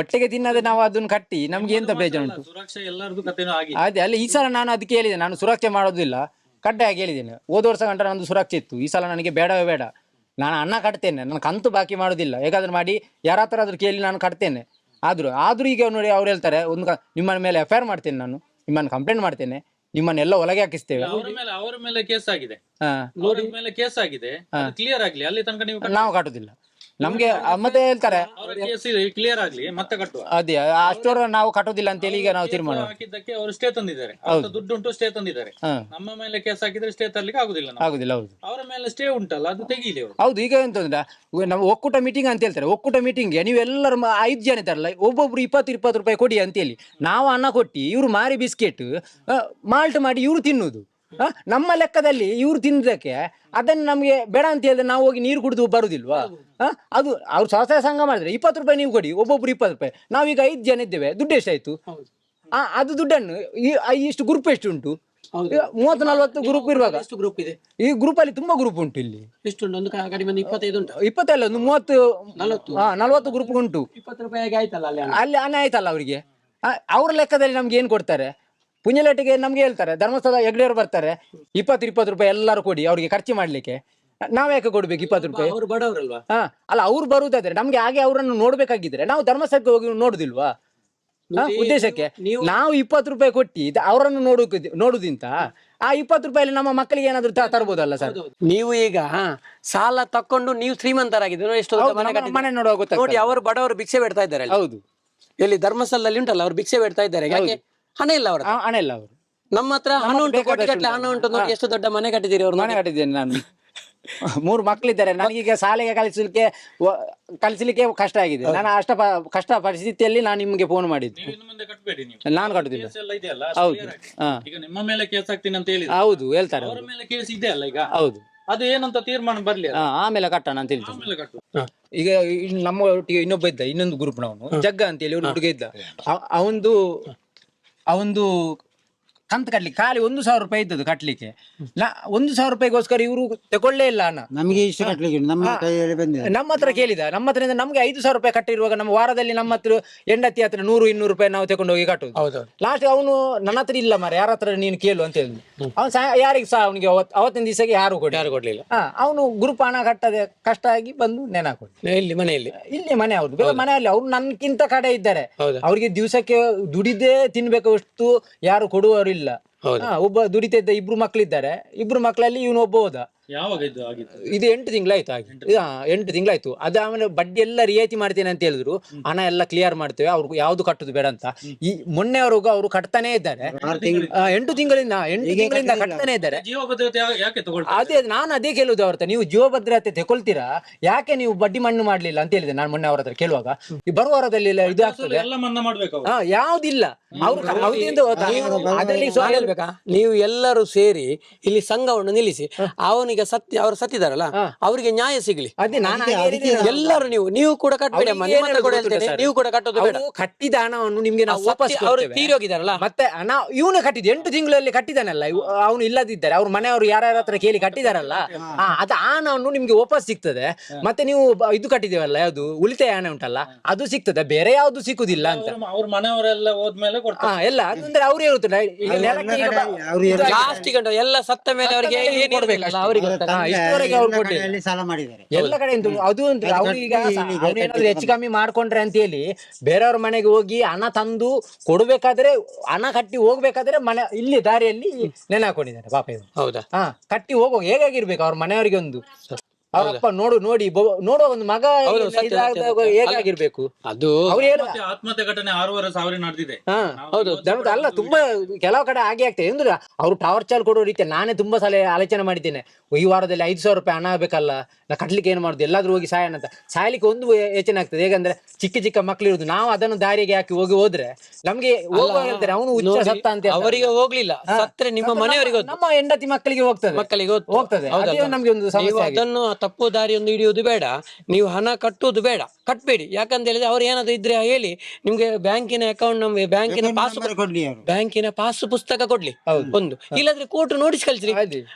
ಒಟ್ಟಿಗೆ ತಿನ್ನದೆ ನಾವು ಅದನ್ನು ಕಟ್ಟಿ ನಮ್ಗೆ ಎಂತ ಪ್ರಯೋಜನ ಉಂಟು? ಸುರಕ್ಷೆ ಎಲ್ಲರದು ಕಥೆನೂ ಆಗಿದೆ ಅದೇ ಅಲ್ಲಿ ಈ ಸಲ ನಾನು ಅದಕ್ಕೆ ಹೇಳಿದೆ ನಾನು ಸುರಕ್ಷೆ ಮಾಡೋದಿಲ್ಲ. ಕಡ್ಡಾಯ ಹೇಳಿದ್ದೇನೆ ಹೋದ ವರ್ಷ ಗಂಟ ನಂದು ಸುರಕ್ಷೆ ಇತ್ತು. ಈ ಸಲ ನನಗೆ ಬೇಡವೇ ಬೇಡ. ನಾನು ಅನ್ನ ಕಟ್ತೇನೆ ನಾನು ಕಂತು ಬಾಕಿ ಮಾಡೋದಿಲ್ಲ ಹೇಗಾದ್ರೂ ಮಾಡಿ ಯಾರ ಹತ್ರ ಆದ್ರೂ ಕೇಳಿ ನಾನು ಕಟ್ತೇನೆ. ಆದ್ರೂ ಆದರೂ ಈಗ ನೋಡಿ ಅವ್ರು ಹೇಳ್ತಾರೆ ಒಂದು ನಿಮ್ಮನ್ನ ನಿಮ್ಮ ಮೇಲೆ ಎಫ್ ಐ ಆರ್ ಮಾಡ್ತೇನೆ ನಾನು ನಿಮ್ಮನ್ನು ಕಂಪ್ಲೇಂಟ್ ಮಾಡ್ತೇನೆ ನಿಮ್ಮನ್ನೆಲ್ಲ ಒಳಗೆ ಹಾಕಿಸ್ತೇವೆ. ಅವರ ಮೇಲೆ ಅವರ ಮೇಲೆ ಕೇಸ್ ಆಗಿದೆ. ಹಾ. ಅವರ ಮೇಲೆ ಕೇಸ್ ಆಗಿದೆ. ಕ್ಲಿಯರ್ ಆಗ್ಲಿ ಅಲ್ಲಿ ತನಕ ನೀವು ನಾವು ಕಟ್ಟುದಿಲ್ಲ ನಮ್ಗೆ ಮತ್ತೆ ಹೇಳ್ತಾರೆ. ಕ್ಲಿಯರ್ ಆಗ್ಲಿ ಮತ್ತೆ ಕಟ್ಟುವ. ಅದೇ ಅಷ್ಟೋರ ನಾವು ಕಟ್ಟೋದಿಲ್ಲ ಅಂತೇಳಿ ಈಗ ನಾವು ತೀರ್ಮಾನ. ಹಾಕಿದ್ದಕ್ಕೆ ಅವರು ಸ್ಟೇ ತಂದಿದ್ದಾರೆ. ದುಡ್ಡು ಉಂಟು ಸ್ಟೇ ತಂದಿದ್ದಾರೆ. ನಮ್ಮ ಮೇಲೆ ಕೇಸ್ ಹಾಕಿದ್ರೆ ಸ್ಟೇ ತರ್ಲಿಕ್ಕೆ ಆಗುದಿಲ್ಲ ನಾವು. ಆಗುದಿಲ್ಲ ಹೌದು. ಅವರ ಮೇಲೆ ಸ್ಟೇ ಉಂಟಲ್ಲ ಅದು ತೆಗೀಲಿ ಅವರು. ಹೌದು ಈಗ ಎಂತಂದ್ರೆ ನಾವು ಒಕ್ಕೂಟ ಮೀಟಿಂಗ್ ಅಂತ ಹೇಳ್ತಾರೆ. ಒಕ್ಕೂಟ ಮೀಟಿಂಗ್ ನೀವೆಲ್ಲರೂ ಎಲ್ಲರೂ ಐದು ಜನ ಇದ್ದಾರಲ್ಲ ಒಬ್ಬೊಬ್ರು ಇಪ್ಪತ್ತು ಇಪ್ಪತ್ತು ರೂಪಾಯಿ ಕೊಡಿ ಅಂತೇಳಿ. ನಾವು ಅನ್ನ ಕೊಟ್ಟು ಇವ್ರು ಮಾರಿ ಬಿಸ್ಕೆಟ್ ಮಾಲ್ಟ್ ಮಾಡಿ ಇವ್ರು ತಿನ್ನುದು. ನಮ್ಮ ಲೆಕ್ಕದಲ್ಲಿ ಇವ್ರು ತಿಂದಕ್ಕೆ ಅದನ್ನ ನಮಗೆ ಬೇಡ ಅಂತ ಹೇಳಿದ್ರೆ ನಾವು ಹೋಗಿ ನೀರು ಕುಡಿದು ಬರುದಿಲ್ವಾ? ಅದು ಅವ್ರು ಸ್ವಸಹಾಯ ಸಂಘ ಮಾಡಿದ್ರೆ ಇಪ್ಪತ್ತು ರೂಪಾಯಿ ನೀವು ಕೊಡಿ ಒಬ್ಬೊಬ್ರು ಇಪ್ಪತ್ತು ರೂಪಾಯಿ. ನಾವೀಗ ಐದು ಜನ ಇದ್ದೇವೆ ದುಡ್ಡು ಎಷ್ಟಾಯ್ತು? ಆ, ಅದು ದುಡ್ಡನ್ನು ಇಷ್ಟು ಗ್ರೂಪ್ ಎಷ್ಟು ಉಂಟು? ಮೂವತ್ತು ನಲ್ವತ್ತು ಗ್ರೂಪ್ ಇರುವಾಗ? ಎಷ್ಟು ಗ್ರೂಪ್ ಇದೆ? ಈ ಗ್ರೂಪ್ ಅಲ್ಲಿ ತುಂಬಾ ಗ್ರೂಪ್ ಉಂಟು ಇಲ್ಲಿ. ಎಷ್ಟು ಒಂದು ಕಡಿಮೆ ಒಂದು ಇಪ್ಪತ್ತೈದು ಉಂಟು. ಇಪ್ಪತ್ತಲ್ಲ ಒಂದು ಮೂವತ್ತು ನಲವತ್ತು. ಹಾ ನಲ್ವತ್ತು ಗ್ರೂಪ್ ಉಂಟು. ಇಪ್ಪತ್ತು ಆಯ್ತಲ್ಲ ಅಲ್ಲಿ ಅನ್ನ ಆಯ್ತಲ್ಲ ಅವರಿಗೆ? ಅವ್ರ ಲೆಕ್ಕದಲ್ಲಿ ನಮ್ಗೆ ಏನ್ ಕೊಡ್ತಾರೆ? ಪುಣ್ಯಲಟ್ಟಿಗೆ ನಮ್ಗೆ ಹೇಳ್ತಾರೆ ಧರ್ಮಸ್ಥಳ ಹೆಗ್ಡೆಯವರು ಬರ್ತಾರೆ ಇಪ್ಪತ್ತು ಇಪ್ಪತ್ತು ರೂಪಾಯಿ ಎಲ್ಲರೂ ಕೊಡಿ ಅವ್ರಿಗೆ ಖರ್ಚು ಮಾಡ್ಲಿಕ್ಕೆ. ನಾವ್ ಯಾಕೆ ಕೊಡ್ಬೇಕು ಇಪ್ಪತ್ತು ರೂಪಾಯಿ? ಅವರು ಬಡವರಲ್ವಾ? ಹಾ ಅಲ್ಲ ಅವ್ರು ಬರುದಾದ್ರೆ ನಮ್ಗೆ ಹಾಗೆ ಅವರನ್ನು ನೋಡ್ಬೇಕಾಗಿದ್ರೆ ನಾವು ಧರ್ಮಸ್ಥಳಕ್ಕೆ ಹೋಗಿ ನೋಡುದಿಲ್ವಾ? ಹಾ, ಉದ್ದೇಶಕ್ಕೆ. ನಾವು ಇಪ್ಪತ್ತು ರೂಪಾಯಿ ಕೊಟ್ಟಿ ಇದು ಅವರನ್ನು ನೋಡೋಕೆ ನೋಡುದಿಂತ ಆ ಇಪ್ಪತ್ತು ರೂಪಾಯಲ್ಲಿ ನಮ್ಮ ಮಕ್ಕಳಿಗೆ ಏನಾದ್ರು ತ- ತರ್ಬೋದಲ್ಲ ಸರ್? ನೀವು ಈಗ ಸಾಲ ತಕೊಂಡು ನೀವು ಶ್ರೀಮಂತರಾಗಿದ್ದೀರಿ ನೋಡಿ ಎಷ್ಟು ದೊಡ್ಡ ಹೌದು, ಮನೆ ನಮ್ಮ ಕಟ್ಟಿದ್ದೀರಿ. ಮನೆ ನೋಡುವಾಗ ನೋಡಿ ಅವರು ಬಡವರು ಭಿಕ್ಷೆ ಬೇಡ್ತಾ ಇದ್ದಾರೆ ಅಲ್ಲಿ. ಹೌದು. ಎಲ್ಲಿ ಧರ್ಮಸ್ಥಳದಲ್ಲಿ ಉಂಟಲ್ಲ ಅವ್ರು ಭಿಕ್ಷೆ ಬೇಡ್ತಾ ಇದ್ದಾರೆ. ಯಾಕೆ? ಹಣ ಇಲ್ಲ ಅವರು ಆ, ಹಣ ಇಲ್ಲ ಅವರು. ನಮ್ಮ ಹತ್ರ ಹಣ ಉಂಟು ಕೋಟಿಗಟ್ಟಲೆ ಹಣ ಉಂಟು. ನೋಡಿ ಎಷ್ಟು ದೊಡ್ಡ ಮನೆ ಕಟ್ಟಿದ್ದೀರಿ ಅವ್ರು ಮನೆ ಕಟ್ಟಿದ್ದೇನೆ ನಾನು. ಮೂರು ಮಕ್ಕಳಿದ್ದಾರೆ ನನಗೀಗ ಶಾಲೆಗೆ ಕಲಿಸಲಿಕ್ಕೆ ವ- ಕಲಿಸಲಿಕ್ಕೆ ಕಷ್ಟ ಆಗಿದೆ. ನಾನು ಅಷ್ಟ ಪ- ಕಷ್ಟ ಪರಿಸ್ಥಿತಿಯಲ್ಲಿ ನಾನು ನಿಮಗೆ ಫೋನ್ ಮಾಡಿದ್ದು. ನೀವು ಇನ್ನು ಮುಂದೆ ಕಟ್ಟಬೇಡಿ ನೀವು. ನಾನು ಕಟ್ಟುದಿಲ್ಲ ಕೇಸ್ ಎಲ್ಲ ಇದೆಯಲ್ಲ ಅಷ್ಟು ಹೌದು. clear ಆಗಿ. ಹಾ. ಈಗ ನಿಮ್ಮ ಮೇಲೆ ಕೇಸ್ ಹಾಕ್ತೀನಿ ಅಂತ ಹೇಳಿ ಹೌದು ಹೇಳ್ತಾರೆ ಅವರ ಅವ್ರು. ಮೇಲೆ ಕೇಸ್ ಇದೆ ಅಲ್ಲ ಈಗ? ಹೌದು. ಅದು ಏನಂತ ತೀರ್ಮಾನ ಬರ್ಲಿ ಅದು. ಹಾ ಆಮೇಲೆ ಕಟ್ಟ ನಾನು ಹೇಳ್ತೀನಿ. ಆಮೇಲೆ ಕಟ್ಟು. ಈಗ ನಮ್ಮ ಒಟ್ಟಿಗೆ ಇನ್ನೊಬ್ಬ ಇದ್ದ ಇನ್ನೊಂದು ಗ್ರೂಪ್ನವನು ಜಗ್ಗ ಅಂತೇಳಿ ಅವನು ಹುಡುಗ ಇದ್ದ. ಅವ- ಅವಂದು ಅವಂದು ಕಂತು ಕಟ್ಲಿಕ್ಕೆ ಖಾಲಿ ಒಂದು ಸಾವಿರ ರೂಪಾಯಿ ಇದ್ದದ್ದು ಕಟ್ಲಿಕ್ಕೆ. ನಾ ಒಂದು ಸಾವಿರ ರೂಪಾಯಿಗೋಸ್ಕರ ಇವರು ತಗೊಳ್ಳೇ ಇಲ್ಲ ಅಣ್ಣ ನಮಗೆ ಇಷ್ಟು ಕಟ್ಟಲಿಕ್ಕೆ ಉಂಟು. ನಮ್ಮ ಕೈಯಲ್ಲಿ ಬಂದಿದೆ. ನಮ್ಮ ಹತ್ರ ಕೇಳಿದ. ನಮ್ಮ ಹತ್ರದಿಂದ ನಮ್ಗೆ ಐದು ಸಾವಿರ ರೂಪಾಯಿ ಕಟ್ಟಿರುವಾಗ ನಮ್ಮ ವಾರದಲ್ಲಿ ನಮ್ಮ ಹತ್ರ ಹೆಂಡತಿ ಹತ್ರ ನೂರು ಇನ್ನೂರು ರೂಪಾಯಿ ನಾವು ತಗೊಂಡು ಹೋಗಿ ಕಟ್ಟುದು ಹೌದೌದು. ಲಾಸ್ಟ್ ಅವನು ನನ್ನ ಹತ್ರ ಇಲ್ಲ ಮರ ಯಾರ ಹತ್ರ ನೀನು ಕೇಳು ಅಂತ ಹೇಳಿದ್ನು ಅವ್ನು ಸಹ ಯಾರಿಗೆ ಸಹ ಅವನಿಗೆ ಅವತ್ತಿನ ದಿವಸಕ್ಕೆ ಯಾರು ಕೊಡಿ ಯಾರು ಕೊಡ್ಲಿಲ್ಲ. ಅವನು ಗ್ರೂಪ್ ಹಣ ಕಟ್ಟದೆ ಕಷ್ಟ ಆಗಿ ಬಂದು ನೆನಾಕೊಡಿ ಇಲ್ಲಿ ಮನೆಯಲ್ಲಿ? ಇಲ್ಲಿ ಮನೆ ಅವ್ರದ್ದು. ಬೇರೆ ಮನೆಯಲ್ಲಿ ಅವ್ರು ನನ್ಗಿಂತ ಕಡೆ ಇದ್ದಾರೆ. ಹೌದು. ಅವ್ರಿಗೆ ದಿವಸಕ್ಕೆ ದುಡಿದೇ ತಿನ್ಬೇಕು ಅಷ್ಟು ಯಾರು ಹೌದಾ. ಹಾ, ಒಬ್ಬ ದುಡಿತ ಇದ್ದ ಇಬ್ರು ಮಕ್ಕಳಿದ್ದಾರೆ ಇಬ್ರು ಮಕ್ಕಳಲ್ಲಿ ಇವನು ಒಬ್ಬ ಹೋದ. ಯಾವಾಗ ಇದು ಆಗಿತ್ತು? ಇದು ಎಂಟು ತಿಂಗಳಾಯ್ತು ಹಾಗೆ. ಹಾ, ಎಂಟು ತಿಂಗಳಾಯ್ತು. ಅದು ಆಮೇಲೆ ಬಡ್ಡಿ ಎಲ್ಲ ರಿಯಾಯಿತಿ ಮಾಡ್ತೇನೆ ಅಂತ ಹೇಳಿದ್ರು. ಹಣ ಎಲ್ಲ ಕ್ಲಿಯರ್ ಮಾಡ್ತೇವೆ ಅವ್ರಿಗೆ ಯಾವ್ದು ಕಟ್ಟುದು ಬೇಡ ಅಂತ. ಈ ಮೊನ್ನೆವರೆಗೂ ಅವರು ಕಟ್ತಾನೆ ಇದ್ದಾರೆ. ಆ, ಎಂಟು ತಿಂಗಳಿಂದ ಎಂಟು ತಿಂಗಳಿಂದ ಕಟ್ತಾನೆ ಇದ್ದಾರೆ. ಜೀವ ಭದ್ರತೆ ಯಾ- ಯಾಕೆ ತಗೊಳ್ತಾರೆ? ಅದೇ ನಾನು ಅದೇ ಕೇಳುದು ಅವ್ರ ಹತ್ರ. ನೀವು ಜೀವ ಭದ್ರತೆ ತಗೊಳ್ತೀರಾ? ಯಾಕೆ ನೀವು ಬಡ್ಡಿ ಮಣ್ಣು ಮಾಡ್ಲಿಲ್ಲ ಅಂತ ಹೇಳಿದೆ ನಾನು ಮೊನ್ನೆ ಅವ್ರ ಹತ್ರ ಕೇಳುವಾಗ. ಈ ಬರುವ ವಾರದಲ್ಲಿ ಇದು ಆಗ್ತದೆ. ಎಲ್ಲ ಮನ್ನಾ ಮಾಡ್ಬೇಕು ಅವ್ರು. ಹಾ ಯಾವ್ದಿಲ್ಲ. ಅವ್ರು? ಅದರಲ್ಲಿ ನೀವು ಎಲ್ಲರೂ ಸೇರಿ ಇಲ್ಲಿ ಸಂಘವನ್ನು ನಿಲ್ಲಿಸಿ ಅವನಿಗೆ ಸತ್ಯ ಅವರು ಸತ್ತಿದಾರಲ್ಲ. ಅವರಿಗೆ ನ್ಯಾಯ ಸಿಗ್ಲಿ. ಅದೇ ನಾನು ಹಾಗೆ ಹೇಳಿದ್ದೀನಿ. ಎಲ್ಲರೂ ನೀವು ನೀವು ಕೂಡ ಕಟ್ಬೇಡಿ ಅಮ್ಮ ಅವ್ರಿಗೆ ನಿಮ್ಮ ಹತ್ರ ಕೂಡ ಹೇಳ್ತೇನೆ ನೀವು ಕೂಡ ಕಟ್ಟೋದು ಬೇಡ. ಅವ್ರು ಕಟ್ಟಿದ ಹಣವನ್ನು ನಿಮ್ಗೆ ನಾವು ವಾಪಸ್ ಅವರು ಕೊಡ್ತೇವೆ. ತೀರಿ ಹೋಗಿದಾರಲ್ಲ ಮತ್ತೆ ಹಣ ಇವನು ಕಟ್ಟಿದ್ದು ಎಂಟು ತಿಂಗಳಲ್ಲಿ ಕಟ್ಟಿದಾನಲ್ಲ ಅವನು ಇಲ್ಲದಿದ್ದಾರೆ ಅವ್ರ ಮನೆಯವರು ಯಾರ್ಯಾರ ಹತ್ರ ಕೇಳಿ ಕಟ್ಟಿದಾರಲ್ಲ ಆ, ಅದು ಆ ಹಣವನ್ನು ನಿಮ್ಗೆ ವಾಪಸ್ ಸಿಗ್ತದೆ. ಮತ್ತೆ ನೀವು ಬ- ಇದು ಕಟ್ಟಿದೇವಲ್ಲ ಯಾವ್ದು ಉಳಿತಾಯ ಹಣ ಉಂಟಲ್ಲ ಅದು ಸಿಗ್ತದೆ ಬೇರೆ ಯಾವ್ದು ಸಿಕ್ಕುದಿಲ್ಲ ಅಂತ. ಅವ್ರ ಮನೆಯವರೆಲ್ಲ ಹೋದ್ಮೇಲೆ ಹಾ ಎಲ್ಲ ಅಂದ್ರೆ ಅವ್ರು ಹೇಳ್ತಾರೆ ಈಗ ನೆಲಕ್ಕೆ ಈಗ ಬ- ಅವ್ರು ಎಲ್ಲ ಲಾಸ್ಟ್ ಗಂಟು ಎಲ್ಲ ಸತ್ತ ಮೇಲೆ ಅವರಿಗೆ ಏನು ಕೊಡ್ಬೇಕಲ್ಲ, ಅವರಿಗೆ ಇಷ್ಟವರೆಗೆ ಎಲ್ಲ ಕೊಡ್ಲಿಲ್ಲ. ಸಾಲ ಮಾಡಿದ್ದಾರೆ. ಎಲ್ಲ ಕಡೆ ಉಂಟು ಅದು ಈಗ ಹೆಚ್ಚು ಕಮ್ಮಿ ಮಾಡ್ಕೊಂಡ್ರೆ ಅಂತ ಹೇಳಿ ಬೇರೆಯವ್ರ ಮನೆಗೆ ಹೋಗಿ ಹಣ ತಂದು ಕೊಡ್ಬೇಕಾದ್ರೆ ಹಣ ಕಟ್ಟಿ ಹೋಗ್ಬೇಕಾದ್ರೆ ಮನೆ ಇಲ್ಲಿ ದಾರಿಯಲ್ಲಿ ನೆನೆ ಹಾಕೊಂಡಿದ್ದಾರೆ ಪಾಪ ಇವ್ರು. ಹೌದಾ? ಹಾ ಕಟ್ಟಿ ಹೋಗೋ ಹೇಗಾಗಿರ್ಬೇಕು ಅವ್ರ ಮನೆಯವರಿಗೆ ಒಂದು ಅವರಪ್ಪ ನೋಡು ನೋಡಿ ಬೊ- ನೋಡುವ ಒಂದು ಮಗ ಹೌದು, ಸತ್ಯ, ಇದಾದಾಗ ಸತ್ಯ, ಸತ್ಯ. ಹೇಗಾಗಿರ್ಬೇಕು? ಅದು ಅವ್ರು ಹೇಳ. ಮತ್ತೆ ಆತ್ಮಹತ್ಯೆ ಘಟನೆ ಆರೂವರೆ ಸಾವಿರ ನಡೆದಿದೆ. ಹಾ ಹೌದು. ಅಲ್ಲ ತುಂಬಾ ಕೆಲವು ಕಡೆ ಹಾಗೆ ಆಗ್ತದೆ. ಅಂದ್ರೆ ಅವ್ರು ಟವರ್ ಚಾಲ್ ಕೊಡೋ ರೀತಿ ನಾನೇ ತುಂಬಾ ಸಲ ಆಲೋಚನೆ ಮಾಡಿದ್ದೇನೆ. ಈ ವಾರದಲ್ಲಿ ಐದು ಸಾವಿರ ರೂಪಾಯಿ ಹಣ ಆಗ್ಬೇಕಲ್ಲ ನಾ ಕಟ್ಲಿಕ್ಕೆ ಏನ್ ಮಾಡುದು? ಎಲ್ಲಾದ್ರೂ ಹೋಗಿ ಸಾಯಣ ಅಂತ. ಸಾಯ್ಲಿಕ್ಕೆ ಒಂದು ಯೋಚನೆ ಆಗ್ತದೆ. ಹೇಗಂದ್ರೆ ಚಿಕ್ಕ ಚಿಕ್ಕ ಮಕ್ಳು ಇರುದು. ನಾವು ಅದನ್ನು ದಾರಿಗೆ ಹಾಕಿ ಹೋಗಿ ಹೋದ್ರೆ ನಮ್ಗೆ ಹೋಗ್ತಾರೆ ಹೇಳ್ತಾರೆ ಅವನು ಹುಚ್ಚ ನೋಡಿ, ಸತ್ತ ಅಂತ ಹೇಳ್ತಾರೆ. ಅವರಿಗೆ ಹೋಗ್ಲಿಲ್ಲ. ಸತ್ರೆ ನಿಮ್ಮ ಮನೆಯವರಿಗೆ. ನಮ್ಮ ಹೆಂಡತಿ ಮಕ್ಕಳಿಗೆ ಹೋಗ್ತದೆ. ಮಕ್ಕಳಿಗೆ ಗೊತ್ತು. ಹೋಗ್ತದೆ. ಹೌದಲ್ವಾ? ಅದೇ ನಮ್ಗೆ ಒಂದು ನೀವು ಸಮಸ್ಯೆ ಆಗಿದೆ. ಅದನ್ನು ತಪ್ಪು ದಾರಿಯನ್ನು ಹಿಡಿಯುವುದು ಬೇಡ. ನೀವು ಹಣ ಕಟ್ಟುವುದು ಬೇಡ. ಕಟ್ಟಬೇಡಿ ಯಾಕಂತ ಹೇಳಿದ್ರೆ ಅವ್ರು ಏನಾದ್ರು ಇದ್ರೆ ಹೇಳಿ ನಿಮ್ಗೆ ಬ್ಯಾಂಕಿನ ಅಕೌಂಟ್ ನಮ್ಗೆ ಬ್ಯಾಂಕಿನ ಪಾಸ್ ಬ್ಯಾಂಕಿನ ಪಾಸ್ ಪುಸ್ತಕ ಕೊಡ್ಲಿ. ಒಂದು. ಇಲ್ಲಾದ್ರೆ ಕೋರ್ಟ್ ನೋಟಿಸ್ ಕಳಿಸ್ರಿ.